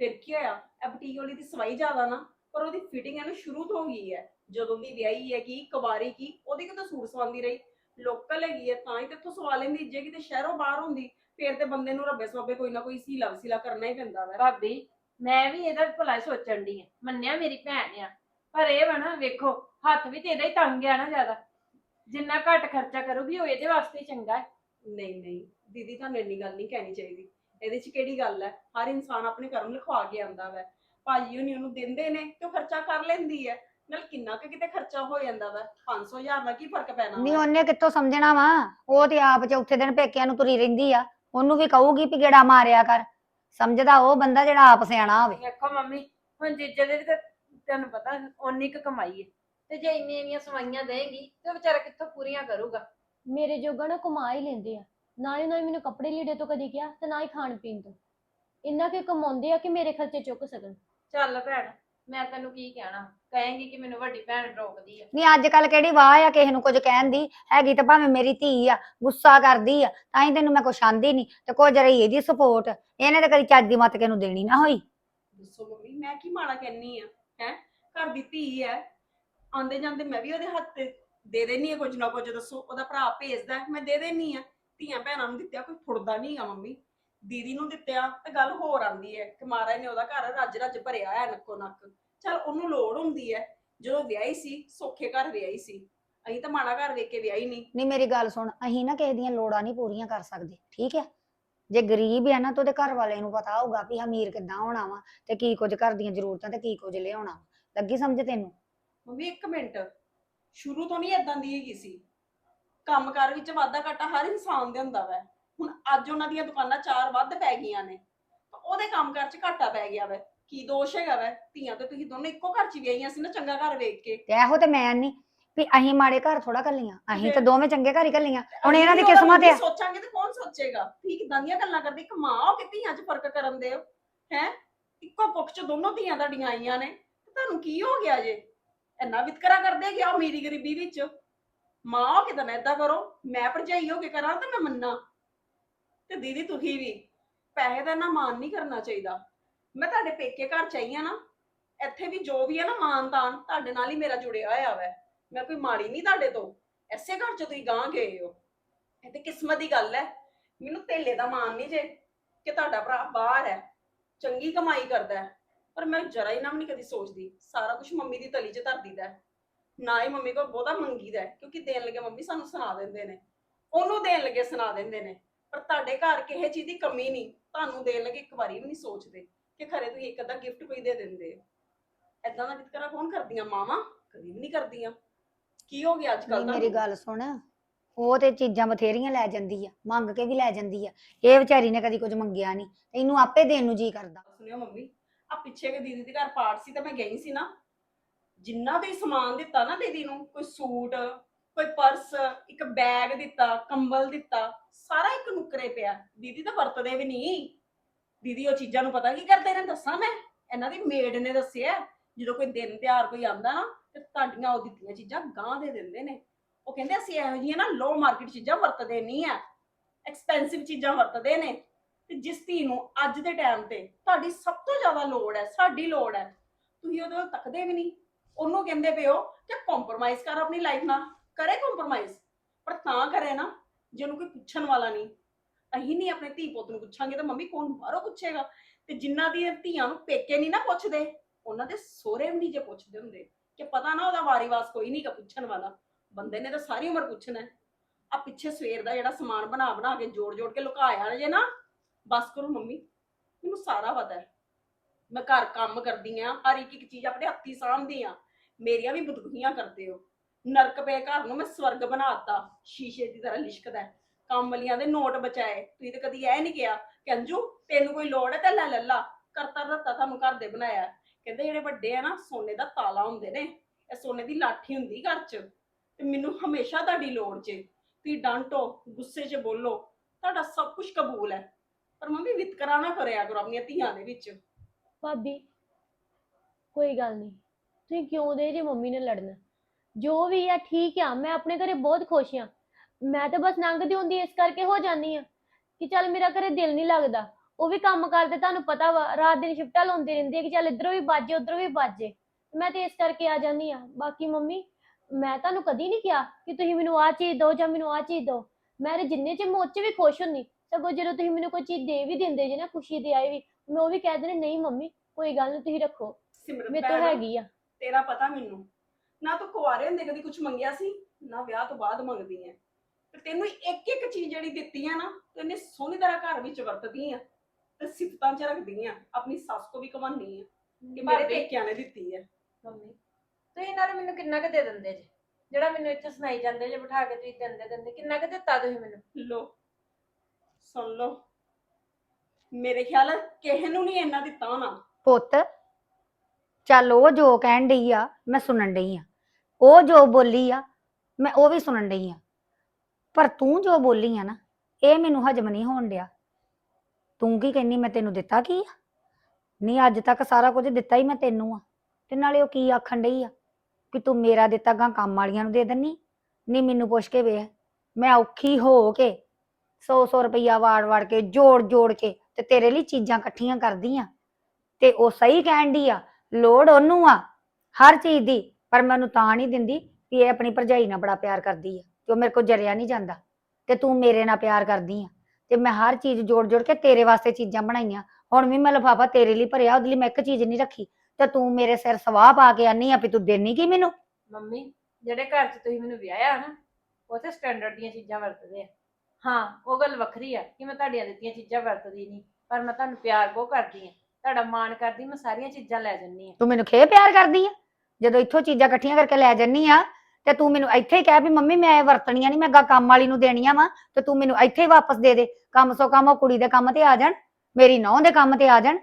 S1: ਫਿਰ ਕੀ ਹੋਇਆ? ਇਹ ਬੁਟੀਕ ਵਾਲੀ ਦੀ ਸਵਾਈ ਜ਼ਿਆਦਾ ਨਾ ਪਰ ਉਹਦੀ ਫਿਟਿੰਗ ਇਹਨੂੰ ਸ਼ੁਰੂ ਤੋਂ ਗਈ ਹੈ। ਜਦੋਂ ਦੀ ਵਿਆਹੀ ਹੈ ਕੀ ਕੁਵਾਰੀ ਕੀ ਉਹਦੀ ਕਿਤੇ ਸੂਟ ਸਵਾਉਂਦੀ ਰਹੀ। ਲੋਕਲ ਹੈਗੀ ਹੈ ਤਾਂ ਹੀ ਤੇ ਇੱਥੋਂ ਸਵਾ ਲੈਂਦੀ ਜੇ ਕਿਤੇ ਸ਼ਹਿਰੋਂ ਬਾਹਰ ਹੁੰਦੀ ਫੇਰ ਤੇ ਬੰਦੇ ਨੂੰ ਰੱਬੇ ਸਵਾਬੇ ਕੋਈ ਨਾ ਕੋਈ ਸੀਲਾ ਵਸੀਲਾ ਕਰਨਾ ਹੀ ਪੈਂਦਾ ਵੈ।
S3: ਭਾਬੀ ਮੈਂ ਵੀ ਇਹਦਾ ਭਲਾ ਸੋਚਣ ਦੀ ਆ ਮੰਨਿਆ ਮੇਰੀ ਭੈਣ ਆ। ਪਰ ਇਹ ਵਾ ਨਾ ਵੇਖੋ ਹੱਥ ਵੀ ਤੇ ਇਹਦਾ ਹੀ ਤੰਗ ਆ ਨਾ ਜ਼ਿਆਦਾ। ਜਿੰਨਾ ਘੱਟ ਖਰਚਾ ਕਰੂਗੀ ਉਹ ਇਹਦੇ ਵਾਸਤੇ ਹੀ ਚੰਗਾ ਹੈ।
S1: ਨਹੀਂ ਨਹੀਂ ਦੀਦੀ ਤੁਹਾਨੂੰ ਇੰਨੀ ਗੱਲ ਨਹੀਂ ਕਹਿਣੀ ਚਾਹੀਦੀ। ਇਹਦੇ 'ਚ ਕਿਹੜੀ ਗੱਲ ਹੈ? ਹਰ ਇਨਸਾਨ ਆਪਣੇ ਕਰਮ ਲਿਖਵਾ ਕੇ ਆਂਦਾ ਵੈ। ਭਾਜੀ ਉਹਨੀ ਉਹਨੂੰ ਦਿੰਦੇ ਨੇ ਤੇ ਉਹ ਖਰਚਾ ਕਰ ਲੈਂਦੀ ਹੈ। ਨਾਲ ਕਿੰਨਾ ਕੁ ਕਿਤੇ ਖਰਚਾ ਹੋ ਜਾਂਦਾ ਵੈ? 500 ਹਜ਼ਾਰ ਦਾ ਕੀ ਫ਼ਰਕ ਪੈਣਾ
S2: ਨਹੀਂ
S1: ਵਾ?
S2: ਉਹਨੇ ਕਿੱਥੋਂ ਸਮਝਣਾ ਵਾ? ਉਹ ਤੇ ਆਪ ਚੌਥੇ ਦਿਨ ਪੇਕਿਆਂ ਨੂੰ ਤੁਰੀ ਰਹਿੰਦੀ ਆ। ਉਹਨੂੰ ਵੀ ਕਹੂਗੀ ਵੀ ਗੇੜਾ ਮਾਰਿਆ ਕਰ। ਸਮਝਦਾ ਉਹ ਬੰਦਾ ਜਿਹੜਾ ਆਪ ਸਿਆਣਾ ਹੋਵੇ।
S3: ਵੇਖੋ ਮੰਮੀ ਹੁਣ ਜੀਜੇ ਦੇ ਵੀ ਤਾਂ ਤੈਨੂੰ ਪਤਾ ਓਨੀ ਕੁ ਕਮਾਈ ਹੈ। ਤੇ ਜੇ ਇੰਨੀਆਂ ਇੰਨੀਆਂ ਸਵਾਈਆਂ ਦੇਗੀ ਤੇ ਉਹ ਵਿਚਾਰਾ ਕਿੱਥੋਂ ਪੂਰੀਆਂ ਕਰੂਗਾ?
S4: ਮੇਰੇ ਜੋਗਾ ਨਾ ਕਮਾ ਹੀ ਲੈਂਦੇ ਆ। ਨਾ ਹੀ ਨਾ ਹੀ ਮੈਨੂੰ ਕੱਪੜੇ ਲੀੜੇ ਤੋਂ ਕਦੀ ਕਿਹਾ ਤੇ ਨਾ ਹੀ ਖਾਣ ਪੀਣ ਤੋਂ। ਇੰਨਾ ਕਿ ਕਮਾਉਂਦੇ ਆ ਕਿ ਮੇਰੇ ਖਰਚੇ ਚੁੱਕ ਸਕਣ।
S3: ਚੱਲ ਭੈਣ ਮੈਂ ਤੈਨੂੰ ਕੀ ਕਹਿਣਾ? ਕਹੇਂਗੀ ਕਿ ਮੈਨੂੰ ਵੱਡੀ ਭੈਣ ਰੋਕਦੀ ਆ।
S2: ਨਹੀਂ ਅੱਜ ਕੱਲ ਕਿਹੜੀ ਵਾਹ ਆ ਕਿਸੇ ਨੂੰ ਕੁਝ ਕਹਿਣ ਦੀ? ਹੈਗੀ ਤਾਂ ਭਾਵੇਂ ਮੇਰੀ ਧੀ ਆ ਗੁੱਸਾ ਕਰਦੀ ਆ ਤਾਂ ਹੀ ਤੈਨੂੰ ਮੈਂ ਕੁਛ ਆਂਦੀ ਨਹੀਂ ਤੇ ਕੁਝ ਰਹੀ ਇਹਦੀ ਸਪੋਰਟ ਇਹਨੇ ਤਾਂ ਕਦੀ ਚੱਜ ਦੀ ਮੱਤ ਕਿਸੇ ਨੂੰ ਦੇਣੀ ਨਾ ਹੋਈ।
S1: ਦੱਸੋ ਮੰਮੀ ਮੈਂ ਕੀ ਮਾੜਾ ਕਹਿਨੀ ਆ? ਹੈ? ਘਰ ਦੀ ਧੀ ਹੈ ਆਂਦੇ ਜਾਂਦੇ ਮੈਂ ਵੀ ਉਹਦੇ ਹੱਥ ਤੇ ਦੇ ਦੇਣੀ ਆ ਕੁਝ ਨਾ ਕੁਝ ਦੱਸੋ। ਉਹਦਾ ਭਰਾ ਭੇਜਦਾ ਮੈਂ ਦੇ ਦੇਣੀ ਆ। ਧੀਆਂ ਭੈਣਾਂ ਨੂੰ ਦਿੱਤਿਆ ਕੋਈ ਫੁਰਦਾ ਨਹੀਂ ਆ ਮੰਮੀ। ਦੀਦੀ ਨੂੰ ਦਿੱਤਿਆ ਤੇ ਗੱਲ ਹੋਰ ਆਂਦੀ ਹੈ ਕਿ ਮਹਾਰਾਜ ਨੇ ਉਹਦਾ ਘਰ ਰੱਜ ਰੱਜ ਭਰਿਆ ਹੈ ਨੱਕੋ ਨੱਕ। ਚਲ ਉਹਨੂੰ ਲੋੜ ਹੁੰਦੀ ਹੈ ਜਦੋਂ ਵਿਆਹੀ ਸੀ ਸੌਖੇ ਘਰ ਵਿਆਹੀ ਸੀ। ਅਸੀਂ ਤਾਂ ਮਾੜਾ ਘਰ ਵੇਖ ਕੇ ਵਿਆਹੀ ਨਹੀਂ
S2: ਨਹੀਂ ਮੇਰੀ ਗੱਲ ਸੁਣ ਅਸੀਂ ਨਾ ਕਿਸੇ ਦੀਆਂ ਲੋੜਾਂ ਨਹੀਂ ਪੂਰੀਆਂ ਕਰ ਸਕਦੇ ਠੀਕ ਹੈ ਜੇ ਗਰੀਬ ਆ ਨਾ ਤਾਂ ਉਹਦੇ ਘਰ ਵਾਲੇ ਨੂੰ ਪਤਾ ਹੋਊਗਾ ਵੀ ਅਮੀਰ ਕਿੱਦਾਂ ਹੋਣਾ ਵਾ ਤੇ ਕੀ ਕੁਝ ਘਰ ਦੀਆਂ ਜ਼ਰੂਰਤਾਂ ਤੇ ਕੀ ਕੁਝ ਲਿਆਉਣਾ ਵਾ। ਲੱਗੀ ਸਮਝ ਤੈਨੂੰ?
S1: ਮੰਮੀ ਇੱਕ ਮਿੰਟ। ਸ਼ੁਰੂ ਤੋਂ ਨਹੀਂ ਇਦਾਂ ਦੀ ਹੈਗੀ ਸੀ। ਕੰਮਕਾਰ ਵਿੱਚ ਵਾਧਾ ਘਾਟਾ ਹਰ ਇਨਸਾਨ ਦੇ ਹੁੰਦਾ ਵੈ। ਹੁਣ ਅੱਜ ਉਹਨਾਂ ਦੀਆਂ ਦੁਕਾਨਾਂ ਚਾਰ ਵੱਧ ਪੈ ਗਈਆਂ ਨੇ ਤਾਂ ਉਹਦੇ ਕੰਮਕਾਰ 'ਚ ਘਾਟਾ ਪੈ ਗਿਆ ਵੈ। ਕੀ ਦੋਸ਼ ਹੈਗਾ ਵੈ? ਧੀਆਂ ਤੇ ਤੁਸੀਂ ਦੋਨੇ ਇੱਕੋ ਘਰ 'ਚ ਵਿਆਹੀਆਂ ਸੀ ਨਾ ਚੰਗਾ ਘਰ ਵੇਖ ਕੇ।
S2: ਤੇ ਇਹੋ ਤੇ ਮੈਂ ਨਹੀਂ ਵੀ ਅਸੀਂ ਮਾੜੇ ਘਰ ਥੋੜਾ ਕੱਲੀਆਂ ਅਸੀਂ ਤਾਂ ਦੋਵੇਂ ਚੰਗੇ ਘਰ ਹੀ ਕੱਲੀਆਂ ਹੁਣ ਇਹਨਾਂ ਦੀ ਕਿਸਮਤ ਆ।
S1: ਸੋਚਾਂਗੇ ਤੇ ਕੌਣ ਸੋਚੇਗਾ? ਠੀਕ ਕਿਦਾਂ ਦੀਆਂ ਗੱਲਾਂ ਕਰਦੇ? ਇੱਕ ਮਾਂ ਹੋ ਕੇ ਧੀਆਂ 'ਚ ਫ਼ਰਕ ਕਰਨ ਦੇ ਹੋ ਹੈ? ਇੱਕੋ ਕੁੱਖ 'ਚ ਦੋਨੋਂ ਧੀਆਂ ਤੁਹਾਡੀਆਂ ਆਈਆਂ ਨੇ ਤੇ ਤੁਹਾਨੂੰ ਕੀ ਹੋ ਗਿਆ ਜੇ? ਇੰਨਾ ਵਿਤਕਰਾ ਕਰਦੇ ਕਿ ਆ ਮੇਰੀ ਗਰੀਬੀ ਵਿੱਚ। ਮਾਂ ਹੋ ਕੇ ਤਾਂ ਨਾ ਏਦਾਂ ਕਰੋ? ਮੈਂ ਭਰਜਾਈ ਹੋ ਕੇ ਕਰਾਂ ਤਾਂ ਮੈਂ ਮੰਨਾਂ। ਤੇ ਦੀਦੀ, ਤੁਸੀਂ ਵੀ। ਪੈਸੇ ਦਾ ਨਾ ਮਾਨ ਨਹੀਂ ਕਰਨਾ ਚਾਹੀਦਾ। ਮੈਂ ਤੁਹਾਡੇ ਪੇਕੇ ਘਰ ਚ ਆਈ ਆ ਨਾ, ਇੱਥੇ ਵੀ ਜੋ ਵੀ ਹੈ ਨਾ ਮਾਨਤਾਨ ਤੁਹਾਡੇ ਨਾਲ ਹੀ ਮੇਰਾ ਜੁੜਿਆ ਹੋਇਆ ਵੈ। ਮੈਂ ਕੋਈ ਮਾੜੀ ਨਹੀਂ ਤੁਹਾਡੇ ਤੋਂ। ਐਸੇ ਘਰ ਚ ਤੁਸੀਂ ਗਾਂ ਗਏ ਹੋ। ਇਹ ਤੇ ਕਿਸਮਤ ਦੀ ਗੱਲ ਹੈ ਮੈਨੂੰ ਧੇਲੇ ਦਾ ਮਾਨ ਨਹੀਂ ਜੇ ਕਿ ਤੁਹਾਡਾ ਭਰਾ ਬਾਹਰ ਹੈ ਚੰਗੀ ਕਮਾਈ ਕਰਦਾ ਹੈ ਪਰ ਮੈਂ ਜਰਾ ਹੀ ਨਾ ਵੀ ਨਹੀਂ ਕਦੀ ਸੋਚਦੀ। ਸਾਰਾ ਕੁਝ ਮੰਮੀ ਦੀ ਤਲੀ 'ਚ ਧਰ ਦਿੱਤਾ ਹੈ ਨਾ ਹੀ ਮੰਮੀ ਕੋਲ ਬਹੁਤਾ ਮੰਗੀਦਾ ਹੈ, ਕਿਉਂਕਿ ਦੇਣ ਲੱਗੇ ਮੰਮੀ ਸਾਨੂੰ ਸੁਣਾ ਦਿੰਦੇ ਨੇ। ਉਹਨੂੰ ਦੇਣ ਲੱਗੇ ਸੁਣਾ ਦਿੰਦੇ ਨੇ ਪਰ ਤੁਹਾਡੇ ਘਰ ਕਿਸੇ ਚੀਜ਼ ਦੀ ਕਮੀ ਨਹੀਂ ਤੁਹਾਨੂੰ ਦੇਣ ਲੱਗੇ ਇੱਕ ਵਾਰੀ ਵੀ ਨਹੀਂ ਸੋਚਦੇ ਕਿ ਖਰੇ ਤੁਸੀਂ ਇੱਕ ਅੱਧਾ ਗਿਫਟ ਕੋਈ ਦੇ ਦਿੰਦੇ ਐਦਾਂ ਦਾ ਵਿਤਕਰਾ ਕੌਣ ਕਰਦੀਆਂ ਮਾਵਾਂ? ਕਦੀ ਵੀ ਨਹੀਂ ਕਰਦੀਆਂ। ਕੀ ਹੋ ਗਿਆ ਅੱਜ ਕੱਲ
S2: ਨਹੀਂ ਮੇਰੀ ਗੱਲ ਸੁਣ ਉਹ ਤੇ ਚੀਜ਼ਾਂ ਬਥੇਰੀਆਂ ਲੈ ਜਾਂਦੀ ਆ ਮੰਗ ਕੇ ਵੀ ਲੈ ਜਾਂਦੀ ਆ। ਇਹ ਵਿਚਾਰੀ ਨੇ ਕਦੀ ਕੁਝ ਮੰਗਿਆ ਨਹੀਂ ਇਹਨੂੰ ਆਪੇ ਦੇਣ ਨੂੰ ਜੀ ਕਰਦਾ।
S1: ਸੁਣਿਓ ਮੰਮੀ ਆ ਪਿੱਛੇ ਕਿ ਦੀਦੀ ਦੇ ਘਰ ਪਾਠ ਸੀ ਤਾਂ ਮੈਂ ਗਈ ਸੀ ਨਾ ਜਿੰਨਾ ਦੇ ਸਮਾਨ ਦਿੱਤਾ ਨਾ ਦੀਦੀ ਨੂੰ, ਕੋਈ ਸੂਟ, ਕੋਈ ਪਰਸ, ਇੱਕ ਬੈਗ ਦਿੱਤਾ, ਕੰਬਲ ਦਿੱਤਾ, ਸਾਰਾ ਇੱਕ ਨੁਕਰੇ ਪਿਆ। ਦੀਦੀ ਤਾਂ ਵਰਤਦੇ ਵੀ ਨਹੀਂ। ਦੀਦੀ, ਉਹ ਚੀਜ਼ਾਂ ਨੂੰ ਪਤਾ ਕੀ ਕਰਦੇ ਨੇ, ਦੱਸਾਂ ਮੈਂ? ਇਹਨਾਂ ਦੀ ਮੇਡ ਨੇ ਦੱਸਿਆ, ਜਦੋਂ ਕੋਈ ਦਿਨ ਤਿਉਹਾਰ ਕੋਈ ਆਉਂਦਾ ਨਾ, ਤੇ ਤੁਹਾਡੀਆਂ ਉਹ ਦਿੱਤੀਆਂ ਚੀਜ਼ਾਂ ਗਾਂ ਦੇ ਦਿੰਦੇ ਨੇ। ਉਹ ਕਹਿੰਦੇ, ਅਸੀਂ ਇਹੋ ਜਿਹੀਆਂ ਨਾ ਲੋ ਮਾਰਕੀਟ ਚੀਜ਼ਾਂ ਵਰਤਦੇ ਨਹੀਂ ਆ। ਐਕਸਪੈਂਸਿਵ ਚੀਜ਼ਾਂ ਵਰਤਦੇ ਨੇ। ਤੇ ਜਿਸ ਧੀ ਨੂੰ ਅੱਜ ਦੇ ਟਾਈਮ ਤੇ ਤੁਹਾਡੀ ਸਭ ਤੋਂ ਜ਼ਿਆਦਾ ਲੋੜ ਹੈ, ਸਾਡੀ ਲੋੜ ਹੈ, ਤੁਸੀਂ ਉਹਦੇ ਵੱਲ ਤੱਕਦੇ ਵੀ ਨਹੀਂ। ਉਹਨੂੰ ਕਹਿੰਦੇ ਪਿਓ ਕਿ ਕੰਪਰੋਮਾਈਜ਼ ਕਰ ਆਪਣੀ ਲਾਈਫ ਨਾਲ। ਕਰੇ ਕੰਪਰੋਮਾਈਜ਼ ਪਰ ਤਾਂ ਕਰੇ ਨਾ, ਜੇ ਉਹਨੂੰ ਕੋਈ ਪੁੱਛਣ ਵਾਲਾ ਨਹੀਂ। ਅਸੀਂ ਨਹੀਂ ਆਪਣੇ ਧੀ ਪੁੱਤ ਨੂੰ ਪੁੱਛਾਂਗੇ ਤਾਂ ਮੰਮੀ ਕੌਣ ਬਾਹਰੋਂ ਪੁੱਛੇਗਾ? ਤੇ ਜਿਨ੍ਹਾਂ ਦੀ ਧੀਆਂ ਨੂੰ ਪੇਕੇ ਨਹੀਂ ਨਾ ਪੁੱਛਦੇ, ਉਹਨਾਂ ਦੇ ਸੋਹਰੇ ਵੀ ਨਹੀਂ ਜੇ ਪੁੱਛਦੇ ਹੁੰਦੇ। ਕਿ ਪਤਾ ਨਾ ਉਹਦਾ ਵਾਰੀਵਾਸ ਕੋਈ ਨਹੀਂ ਕਾ ਪੁੱਛਣ ਵਾਲਾ। ਬੰਦੇ ਨੇ ਤਾਂ ਸਾਰੀ ਉਮਰ ਪੁੱਛਣਾ ਹੈ। ਆ ਪਿੱਛੇ ਸਵੇਰ ਦਾ ਜਿਹੜਾ ਸਮਾਨ ਬਣਾ ਬਣਾ ਕੇ ਜੋੜ ਜੋੜ ਕੇ ਲੁਕਾਇਆ ਜੇ ਨਾ, ਬਸ ਕਰੋ ਮੰਮੀ। ਮੈਨੂੰ ਸਾਰਾ ਪਤਾ ਹੈ। ਮੈਂ ਘਰ ਕੰਮ ਕਰਦੀ ਆ ਹਰ ਇੱਕ ਇੱਕ ਚੀਜ਼ ਆਪਣੇ ਹੱਥੀ ਸਾਂਭਦੀ ਆ ਮੇਰੀਆਂ ਵੀ ਬਦਗੁਹੀਆਂ ਕਰਦੇ ਹੋ। ਨਰਕ ਪਏ ਘਰ ਨੂੰ ਮੈਂ ਸਵਰਗ ਬਣਾਤਾ। ਸ਼ੀਸ਼ੇ ਦੀ ਤਰ੍ਹਾਂ ਲਿਸ਼ਕਦਾ ਹੈ। ਕੰਮ ਵਾਲੀਆਂ ਦੇ ਨੋਟ ਬਚਾਏ। ਤੁਸੀਂ ਤਾਂ ਕਦੀ ਇਹ ਨਹੀਂ ਕਿਹਾ ਕਿ ਤੈਨੂੰ ਕੋਈ ਲੋੜ ਹੈ ਤਾਂ ਲੈ ਲੈ ਲਾ। ਕਰਤਾ ਦਿੱਤਾ ਤੁਹਾਨੂੰ ਘਰ ਦੇ ਬਣਾਇਆ ਕਹਿੰਦੇ ਜਿਹੜੇ ਵੱਡੇ ਆ ਨਾ, ਸੋਨੇ ਦਾ ਤਾਲਾ ਹੁੰਦੇ ਨੇ, ਇਹ ਸੋਨੇ ਦੀ ਲਾਠੀ ਹੁੰਦੀ ਘਰ 'ਚ। ਤੇ ਮੈਨੂੰ ਹਮੇਸ਼ਾ ਤੁਹਾਡੀ ਲੋੜ 'ਚ ਤੁਸੀਂ ਡਾਂਟੋ, ਗੁੱਸੇ 'ਚ ਬੋਲੋ। ਤੁਹਾਡਾ ਸਭ ਕੁਝ ਕਬੂਲ ਹੈ। ਪਰ ਮੰਮੀ ਵਿਤਕਰਾ ਨਾ ਕਰਿਆ ਕਰੋ ਆਪਣੀਆਂ ਧੀਆਂ ਦੇ ਵਿੱਚ।
S4: ਭਾਬੀ, ਕੋਈ ਗੱਲ ਨਹੀਂ ਤੁਸੀਂ ਕਿਉਂ ਦੇ ਜੇ ਮੰਮੀ ਨੇ ਲੜਨਾ? ਜੋ ਵੀ ਆ ਠੀਕ ਆ ਮੈਂ ਆਪਣੇ ਘਰੇ ਬਹੁਤ ਖੁਸ਼ ਆ। ਮੈਂ ਤਾਂ ਬਸ ਲੰਘਦੀ ਹੁੰਦੀ ਇਸ ਕਰਕੇ ਹੋ ਜਾਂਦੀ ਆ ਕਿ ਚੱਲ ਮੇਰਾ ਘਰੇ ਦਿਲ ਨਹੀਂ ਲੱਗਦਾ। ਉਹ ਵੀ ਕੰਮ ਕਰਦੇ ਤੁਹਾਨੂੰ ਪਤਾ ਵਾ ਰਾਤ ਦਿਨ ਸ਼ਿਫਟਾਂ ਲਾਉਂਦੇ ਰਹਿੰਦੇ ਆ ਕਿ ਚੱਲ ਇੱਧਰੋਂ ਵੀ ਬਾਜੇ ਉੱਧਰੋਂ ਵੀ ਬਾਜੇ ਮੈਂ ਤੇ ਇਸ ਕਰਕੇ ਆ ਜਾਂਦੀ ਆ। ਬਾਕੀ ਮੰਮੀ ਮੈਂ ਤੁਹਾਨੂੰ ਕਦੀ ਨਹੀਂ ਕਿਹਾ ਕਿ ਤੁਸੀਂ ਮੈਨੂੰ ਆਹ ਚੀਜ਼ ਦਿਓ ਜਾਂ ਮੈਨੂੰ ਆਹ ਚੀਜ਼ ਦਿਓ। ਮੈਂ ਤੇ ਜਿੰਨੇ ਚ ਮੋਚ ਵੀ ਖੁਸ਼ ਹੁੰਨੀ ਸਗੋਂ ਜਦੋਂ ਤੁਸੀਂ ਮੈਨੂੰ ਕੋਈ ਚੀਜ਼ ਦੇ ਵੀ ਦਿੰਦੇ ਜੇ ਨਾ ਖੁਸ਼ੀ ਦੇ ਆਏ ਵੀ ਮੈਂ ਉਹ ਵੀ ਕਹਿ ਦਿੰਦੀ ਨਹੀਂ ਮੰਮੀ ਕੋਈ ਗੱਲ ਨਹੀਂ ਤੁਸੀਂ ਰੱਖੋ।
S1: ਸਿਮਰਨ
S4: ਮੇਰੇ ਤੋਂ
S1: ਭੈਣ,
S4: ਹੈਗੀ ਆ।
S1: ਤੇਰਾ ਪਤਾ ਮੈਨੂੰ। ਨਾ ਤੂੰ ਕੁਆਰੇ ਹੁੰਦੇ ਕਦੀ ਕੁਝ ਮੰਗਿਆ ਸੀ ਨਾ ਵਿਆਹ ਤੋਂ ਬਾਅਦ ਮੰਗਦੀ ਐ। ਤੇ ਤੈਨੂੰ ਇੱਕ ਇੱਕ ਚੀਜ਼ ਜਿਹੜੀ ਦਿੱਤੀ ਆ ਨਾ ਤੂੰ ਇੰਨੀ ਸੋਹਣੀ ਤਰ੍ਹਾਂ ਘਰ ਵਿੱਚ ਵਰਤਦੀ ਆ ਤੇ ਸਿਫਤਾਂ 'ਚ ਰੱਖਦੀ ਆ ਆਪਣੀ ਸੱਸ ਕੋ ਵੀ ਕਮਾਨੀ ਆ ਕਿ ਮੇਰੇ
S3: ਭਾਬੀ।
S1: ਪੇਕਿਆਂ ਨੇ ਦਿੱਤੀ ਐ।
S3: ਮੰਮੀ ਤੁਸੀਂ ਨਾਲੇ ਮੈਨੂੰ ਕਿੰਨਾ ਕੁ ਦੇ ਦਿੰਦੇ ਜੇ? ਜਿਹੜਾ ਮੈਨੂੰ ਇੱਥੇ ਸੁਣਾਈ ਜਾਂਦੇ ਜੇ ਬਿਠਾ ਕੇ ਤੁਸੀਂ ਦਿੰਦੇ ਦਿੰਦੇ ਕਿੰਨਾ ਕੁ ਦਿੱਤਾ ਤੁਸੀਂ ਮੈਨੂੰ?
S1: ਲੋ ਸੁਣ ਲੋ। ਮੇਰੇ ਖਿਆਲ ਕਿਸੇ ਨੂੰ ਨਹੀਂ ਇੰਨਾ ਦਿੱਤਾ ਹੋਣਾ।
S2: ਪੁੱਤ ਚੱਲ ਉਹ ਜੋ ਕਹਿਣ ਡਈ ਆ, ਮੈਂ ਸੁਣਨ ਡਈ ਆ। ਉਹ ਜੋ ਬੋਲੀ ਆ, ਮੈਂ ਉਹ ਵੀ ਸੁਣਨ ਡਈ ਆ। ਪਰ ਤੂੰ ਜੋ ਬੋਲੀ ਆ ਨਾ, ਇਹ ਮੈਨੂੰ ਹਜਮ ਨਹੀਂ ਹੋਣ ਡਿਆ। ਤੂੰ ਕੀ ਕਹਿੰਨੀ ਮੈਂ ਤੈਨੂੰ ਦਿੱਤਾ ਕੀ ਆ? ਨਹੀਂ, ਅੱਜ ਤੱਕ ਸਾਰਾ ਕੁਝ ਦਿੱਤਾ ਹੀ ਮੈਂ ਤੈਨੂੰ ਆ। ਤੇ ਨਾਲੇ ਉਹ ਕੀ ਆਖਣ ਡਈ ਆ? ਕਿ ਤੂੰ ਮੇਰਾ ਦਿੱਤਾ ਗਾਂ ਕੰਮ ਵਾਲੀਆਂ ਨੂੰ ਦੇ ਦਿੰਨੀ? ਨਹੀਂ, ਮੈਨੂੰ ਪੁੱਛ ਕੇ ਵੇਖ। ਮੈਂ ਔਖੀ ਹੋ ਕੇ 100-100 ਰੁਪਈਆ ਵਾੜ ਵਾੜ ਕੇ ਜੋੜ ਜੋੜ ਕੇ ਤੇ ਤੇਰੇ ਲਈ ਚੀਜ਼ਾਂ ਇਕੱਠੀਆਂ ਕਰਦੀ ਆ। ਤੇ ਉਹ ਸਹੀ ਕਹਿਣ ਡਈ ਆ ਲੋੜ ਉਹਨੂੰ ਆ, ਹਰ ਚੀਜ਼ ਦੀ, ਪਰ ਮੈਂ ਉਹਨੂੰ ਤਾਂ ਨਹੀਂ ਦਿੰਦੀ ਕਿ ਇਹ ਆਪਣੀ ਭਰਜਾਈ ਨਾਲ ਬੜਾ ਪਿਆਰ ਕਰਦੀ ਆ ਤੇ ਉਹ ਮੇਰੇ ਕੋਲ ਜਰਿਆ ਨਹੀਂ ਜਾਂਦਾ, ਤੇ ਤੂੰ ਮੇਰੇ ਨਾਲ ਪਿਆਰ ਕਰਦੀ ਆ, ਤੇ ਮੈਂ ਹਰ ਚੀਜ਼ ਜੋੜ ਜੋੜ ਕੇ ਤੇਰੇ ਵਾਸਤੇ ਚੀਜ਼ਾਂ ਬਣਾਈਆਂ, ਹੁਣ ਵੀ ਮੈਂ ਲਿਫਾਫਾ ਤੇਰੇ ਲਈ ਭਰਿਆ, ਉਹਦੇ ਲਈ ਮੈਂ ਇੱਕ ਚੀਜ਼ ਨਹੀਂ ਰੱਖੀ, ਤੇ ਤੂੰ ਮੇਰੇ ਸਿਰ ਸਵਾਹ ਪਾ ਕੇ ਆਨੀ ਆ ਵੀ ਤੂੰ ਦੇਣੀ ਕੀ ਮੈਨੂੰ?
S3: ਮੰਮੀ, ਜਿਹੜੇ ਘਰ 'ਚ ਤੁਸੀਂ ਮੈਨੂੰ ਵਿਆਹਿਆ ਨਾ, ਉੱਥੇ ਸਟੈਂਡਰਡ ਦੀਆਂ ਚੀਜ਼ਾਂ ਵਰਤਦੇ ਆ। ਹਾਂ, ਉਹ ਗੱਲ ਵੱਖਰੀ ਆ, ਕਿ ਮੈਂ ਤੁਹਾਡੀਆਂ ਦਿੱਤੀਆਂ ਚੀਜ਼ਾਂ ਵਰਤਦੀ ਨਹੀਂ, ਪਰ ਮੈਂ ਤੁਹਾਨੂੰ ਪਿਆਰ ਬਹੁਤ ਕਰਦੀ ਆ। ਤੁਹਾਡਾ ਮਾਣ ਕਰਦੀ ਮੈਂ ਸਾਰੀਆਂ ਚੀਜ਼ਾਂ ਲੈ ਜੰਨੀ ਆ
S2: ਤੂੰ ਮੈਨੂੰ ਖੇ ਪਿਆਰ ਕਰਦੀ ਆ? ਜਦੋਂ ਇੱਥੋਂ ਚੀਜ਼ਾਂ ਇਕੱਠੀਆਂ ਕਰਕੇ ਲੈ ਜੰਨੀ ਆ ਤੇ ਤੂੰ ਮੈਨੂੰ ਇੱਥੇ ਹੀ ਕਹਿ ਵੀ ਮੰਮੀ ਮੈਂ ਇਹ ਵਰਤਣੀਆਂ ਨਹੀਂ ਮੈਂ ਅੱਗਾ ਕੰਮ ਵਾਲੀ ਨੂੰ ਦੇਣੀਆਂ ਵਾ ਤੇ ਤੂੰ ਮੈਨੂੰ ਇੱਥੇ ਹੀ ਵਾਪਸ ਦੇ ਦੇ। ਕੰਮ ਸੋ ਕੰਮ ਉਹ ਕੁੜੀ ਦੇ ਕੰਮ ਤੇ ਆ ਜਾਣ ਮੇਰੀ ਨੌਂ ਦੇ ਕੰਮ ਤੇ ਆ ਜਾਣ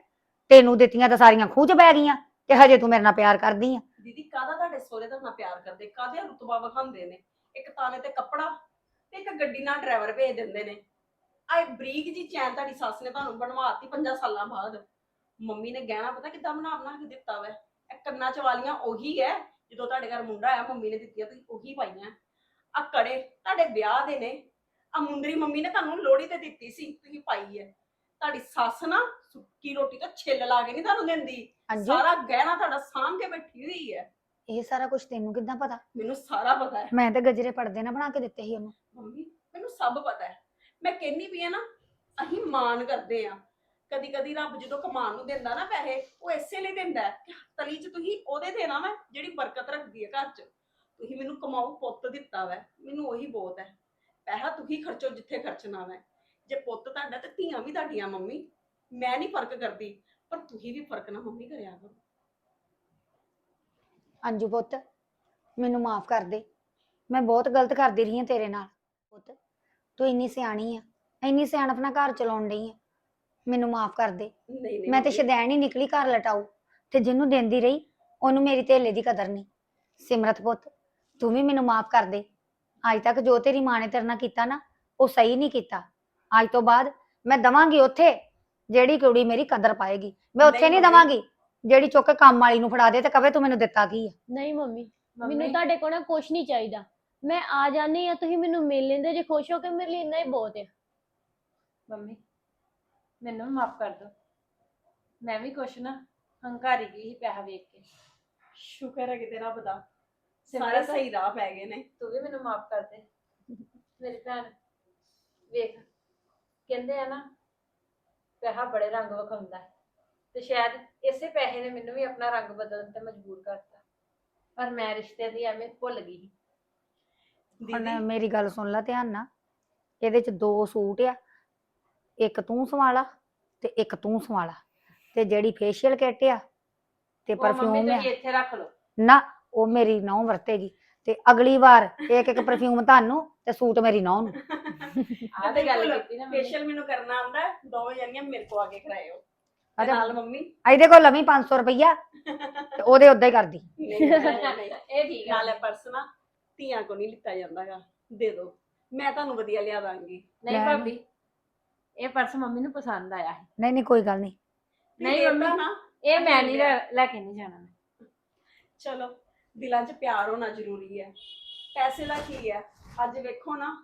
S2: ਤੈਨੂੰ ਦਿੱਤੀਆਂ ਤਾਂ ਸਾਰੀਆਂ ਖੂਹ ਚ ਪੈ ਗਈਆਂ ਤੇ ਹਜੇ ਤੂੰ ਮੇਰੇ ਨਾਲ ਪਿਆਰ ਕਰਦੀ ਆ।
S1: ਦੀਦੀ ਕਾਹਦਾ ਤੁਹਾਡੇ ਸੋਹਰੇ ਦਾ ਨਾ ਪਿਆਰ ਕਰਦੇ? ਕਾਹਦੇ ਰੁਤਬਾ ਵਿਖਾਉਂਦੇ ਨੇ? ਇੱਕ ਤਾਲੇ ਤੇ ਕੱਪੜਾ ਤੇ ਇੱਕ ਗੱਡੀ ਨਾਲ ਡਰਾਈਵਰ ਭੇਜ ਦਿੰਦੇ ਨੇ। ਆਏ ਬਰੀਕ ਜੀ ਚੈਨ ਤੁਹਾਡੀ ਸੱਸ ਨੇ ਤੁਹਾਨੂੰ ਬਣਵਾਤੀ 5 ਸਾਲਾਂ ਬਾਅਦ। ਮੰਮੀ ਨੇ ਗਹਿਣਾ ਪਤਾ ਕਿੱਦਾਂ ਬਣਾ ਬਣਾ ਕੇ ਦਿੱਤਾ ਵੈ। ਇਹ ਕੰਨਾਂ ਚ ਵਾਲੀਆਂ ਉਹੀ ਹੈ ਜਦੋਂ ਤੁਹਾਡੇ ਘਰ ਮੁੰਡਾ ਆਇਆ ਮੰਮੀ ਨੇ ਦਿੱਤੀਆਂ ਤੁਸੀਂ ਉਹੀ ਪਾਈਆਂ। ਆ ਕੜੇ ਤੁਹਾਡੇ ਵਿਆਹ ਦੇ ਨੇ। ਆ ਮੁੰਦਰੀ ਮੰਮੀ ਨੇ ਤੁਹਾਨੂੰ ਲੋਹੜੀ ਤੇ ਦਿੱਤੀ ਸੀ ਤੁਸੀਂ ਪਾਈ ਹੈ ਤੁਹਾਡੀ ਸੱਸ ਨਾ ਸੁੱਕੀ ਰੋਟੀ ਤਾਂ ਛਿੱਲ ਲਾ ਕੇ ਨਹੀਂ ਤੁਹਾਨੂੰ ਦਿੰਦੀ। ਸਾਰਾ ਗਹਿਣਾ ਤੁਹਾਡਾ ਸਾਂਭ ਕੇ ਬੈਠੀ ਹੋਈ ਹੈ
S2: ਇਹ ਸਾਰਾ ਕੁਝ ਤੈਨੂੰ ਕਿੱਦਾਂ ਪਤਾ?
S1: ਮੈਨੂੰ ਸਾਰਾ ਪਤਾ ਹੈ
S2: ਮੈਂ ਤੇ ਗਜਰੇ ਪੜਦੇ ਨਾ ਬਣਾ ਕੇ ਦਿੱਤੇ ਸੀ ਉਹਨੂੰ।
S1: ਮੰਮੀ ਮੈਨੂੰ ਸਭ ਪਤਾ ਹੈ ਮੈਂ ਕਹਿੰਨੀ ਵੀ ਆ ਨਾ ਅਸੀਂ ਮਾਣ ਕਰਦੇ ਆ। ਕਦੀ ਕਦੀ ਰੱਬ ਜਦੋਂ ਕਮਾਉਣ ਨੂੰ ਦਿੰਦਾ ਨਾ ਪੈਸੇ, ਉਹ ਇਸੇ ਲਈ ਦਿੰਦਾ ਹੈ ਕਿ ਤਲੀ 'ਚ ਤੁਸੀਂ ਉਹਦੇ ਦੇਣਾ ਵਾ ਜਿਹੜੀ ਬਰਕਤ ਰੱਖਦੀ ਹੈ ਘਰ 'ਚ। ਤੁਸੀਂ ਮੈਨੂੰ ਕਮਾਊ ਪੁੱਤ ਦਿੱਤਾ ਵੈ, ਮੈਨੂੰ ਉਹੀ ਬਹੁਤ ਹੈ। ਪੈਸਾ ਤੁਸੀਂ ਖਰਚੋ ਜਿੱਥੇ ਖਰਚਣਾ ਵੈ। ਜੇ ਪੁੱਤ ਤੁਹਾਡਾ ਤੇ ਧੀਆਂ ਵੀ ਤੁਹਾਡੀਆਂ ਮੰਮੀ, ਮੈਂ ਨਹੀਂ ਫ਼ਰਕ ਕਰਦੀ, ਪਰ ਤੁਸੀਂ ਵੀ ਫ਼ਰਕ ਨਾ ਮੰਮੀ ਕਰਿਆ ਕਰੋ।
S2: ਅੰਜੂ ਪੁੱਤ, ਮੈਨੂੰ ਮਾਫ ਕਰ ਦੇ। ਮੈਂ ਬਹੁਤ ਗਲਤ ਕਰਦੀ ਰਹੀ ਹਾਂ ਤੇਰੇ ਨਾਲ। ਪੁੱਤ, ਤੂੰ ਇੰਨੀ ਸਿਆਣੀ ਆ, ਇੰਨੀ ਸਿਆਣਪ ਨਾਲ ਘਰ ਚਲਾਉਣ ਡਈ ਆ। ਮੈਨੂੰ ਮਾਫ ਕਰ ਦੇ।
S1: ਨਹੀਂ ਨਹੀਂ
S2: ਮੈਂ ਤੇ ਸ਼ਦੈਣ ਹੀ ਨਿਕਲੀ ਘਰ ਲਟਾਉ ਤੇ ਜਿਹਨੂੰ ਦਿੰਦੀ ਰਹੀ ਉਹਨੂੰ ਮੇਰੀ ਧੇਲੇ ਦੀ ਕਦਰ ਨਹੀਂ। ਸਿਮਰਤ ਪੁੱਤ ਤੂੰ ਵੀ ਮੈਨੂੰ ਮਾਫ ਕਰ ਦੇ। ਅੱਜ ਤੱਕ ਜੋ ਤੇਰੀ ਮਾਂ ਨੇ ਤੇਰੇ ਨਾਲ ਕੀਤਾ ਨਾ ਉਹ ਸਹੀ ਨਹੀਂ ਕੀਤਾ। ਅੱਜ ਤੋਂ ਬਾਅਦ ਮੈਂ ਦਵਾਂਗੀ ਉੱਥੇ ਜਿਹੜੀ ਕੁੜੀ ਮੇਰੀ ਕਦਰ ਪਾਏਗੀ। ਮੈਂ ਉੱਥੇ
S1: ਨਹੀਂ।
S2: ਦਵਾਂਗੀ ਜਿਹੜੀ ਚੁੱਕ ਕੇ ਕੰਮ ਵਾਲੀ ਨੂੰ ਫੜਾ ਦੇ ਤੇ ਕਵੇ ਤੂੰ ਮੈਨੂੰ ਦਿੱਤਾ ਕੀ ਆ।
S4: ਨਹੀਂ ਮੰਮੀ ਮੈਨੂੰ ਤੁਹਾਡੇ ਕੋਲ ਨਾ ਕੁਝ ਨਹੀਂ ਚਾਹੀਦਾ। ਮੈਂ ਆ ਜਾਣੀ ਆ ਤੁਸੀਂ ਮੈਨੂੰ ਮਿਲ ਲੈਂਦੇ ਜੇ ਖੁਸ਼ ਹੋ ਕੇ ਮੇਰੇ ਲਈ ਇੰਨਾ ਹੀ ਬਹੁਤ ਹੈ
S3: ਮੰਮੀ ਮੈਨੂੰ ਵੀ ਮਾਫ ਕਰ ਦਿਓ। ਮੈਂ ਵੀ ਕੁਛ ਨਾ ਹੰਕਾਰੀ ਗਈ ਸੀ ਪੈਸਾ ਵੇਖ ਕੇ।
S1: ਸ਼ੁਕਰ ਹੈ ਕਿਤੇ ਰੱਬ ਦਾ। ਸਾਰੇ ਸਹੀ ਰਾਹ ਪੈ ਗਏ ਨੇ।
S3: ਤੂੰ ਵੀ ਮੈਨੂੰ ਮਾਫ ਕਰ ਦੇ। ਮੇਰੀ ਭੈਣ ਵੇਖ ਕਹਿੰਦੇ ਆ ਨਾ ਪੈਸਾ ਬੜੇ ਰੰਗ ਵਿਖਾਉਂਦਾ ਹੈ। ਤੇ ਸ਼ਾਇਦ ਇਸੇ ਪੈਸੇ ਨੇ ਮੈਨੂੰ ਵੀ ਆਪਣਾ ਰੰਗ ਬਦਲਣ ਤੇ ਮਜਬੂਰ ਕਰਤਾ। ਪਰ ਮੈਂ ਰਿਸ਼ਤੇ ਦੀ ਐਵੇਂ ਭੁੱਲ ਗਈ ਸੀ।
S2: ਹੁਣ
S1: ਦੀਦੀ
S2: ਮੇਰੀ ਗੱਲ ਸੁਣ ਲੈ ਧਿਆਨ ਨਾਲ। ਇਹਦੇ ਚ ਦੋ ਸੂਟ ਆ। ਇੱਕ ਤੂੰ ਸੰਭਾਲਾ ਤੇ ਇੱਕ ਤੂੰ ਸੰਭਾਲਾ। ਤੇ ਜਿਹੜੀ ਫੇਸ਼ੀਅਲ ਕਿੱਟ ਆ ਤੇ
S3: ਉਹ ਮੰਮੀ
S2: ਪਰਫਿਊਮ ਆ
S3: ਤੁਸੀਂ ਇੱਥੇ ਰੱਖ ਲਓ।
S2: ਨਾ ਉਹ ਮੇਰੀ ਨੌ ਵਰਤੇਗੀ। ਤੇ ਅਗਲੀ ਵਾਰ ਇੱਕ ਇੱਕ ਪਰਫਿਊਮ ਤੁਹਾਨੂੰ ਤੇ ਸੂਟ ਮੇਰੀ ਨੌ ਨੂੰ।
S3: ਆਹ ਤੇ ਗੱਲ ਕੀਤੀ ਨਾ ਮੰਮੀ।
S1: ਫੇਸ਼ੀਅਲ ਮੈਨੂੰ ਕਰਨਾ ਆਉਂਦਾ ਹੈ, ਦੋਵੇਂ ਜਣੀਆਂ ਮੇਰੇ ਕੋ ਆ ਕੇ ਕਰਾਇਓ। ਤੇ
S2: ਅਰੇ
S1: ਨਾਲ ਮੰਮੀ।
S2: ਇਹਦੇ ਕੋਲ ਲਵੀ 500 ਰੁਪਈਆ ਤੇ ਉਹਦੇ ਉਦਾਂ ਹੀ ਕਰਦੀ।
S1: ਨਹੀਂ, ਨਹੀਂ, ਨਹੀਂ।
S3: ਇਹ ਠੀਕ ਆ।
S1: ਨਾਲੇ ਪਰਸ ਨਾ ਧੀਆਂ ਕੋ ਨਹੀਂ ਲਿੱਤਾ ਜਾਂਦਾਗਾ। ਦੇ ਦੋ। ਮੈਂ ਤੁਹਾਨੂੰ ਵਧੀਆ ਲਿਆ ਦਾਂਗੀ।
S3: ਨਹੀਂ
S2: ਲੈ
S3: ਭਾਬੀ ਇਹ ਪਰਸ ਮੰਮੀ ਨੂੰ ਪਸੰਦ ਆਇਆ ਹੈ
S2: ਨਹੀਂ ਨਹੀਂ ਕੋਈ ਗੱਲ ਨਹੀਂ।
S3: ਨਹੀਂ
S1: ਦੇਤਾ
S3: ਮੰਮੀ।
S1: ਨਾ।
S3: ਇਹ ਮੈਂ ਨਹੀਂ ਲੈ ਲੈ ਕੇ ਨਹੀਂ ਜਾਣਾ ਮੈਂ।
S1: ਚਲੋ ਦਿਲਾਂ 'ਚ ਪਿਆਰ ਹੋਣਾ ਜ਼ਰੂਰੀ ਹੈ। ਪੈਸੇ ਦਾ ਕੀ ਹੈ? ਅੱਜ ਵੇਖੋ ਨਾ।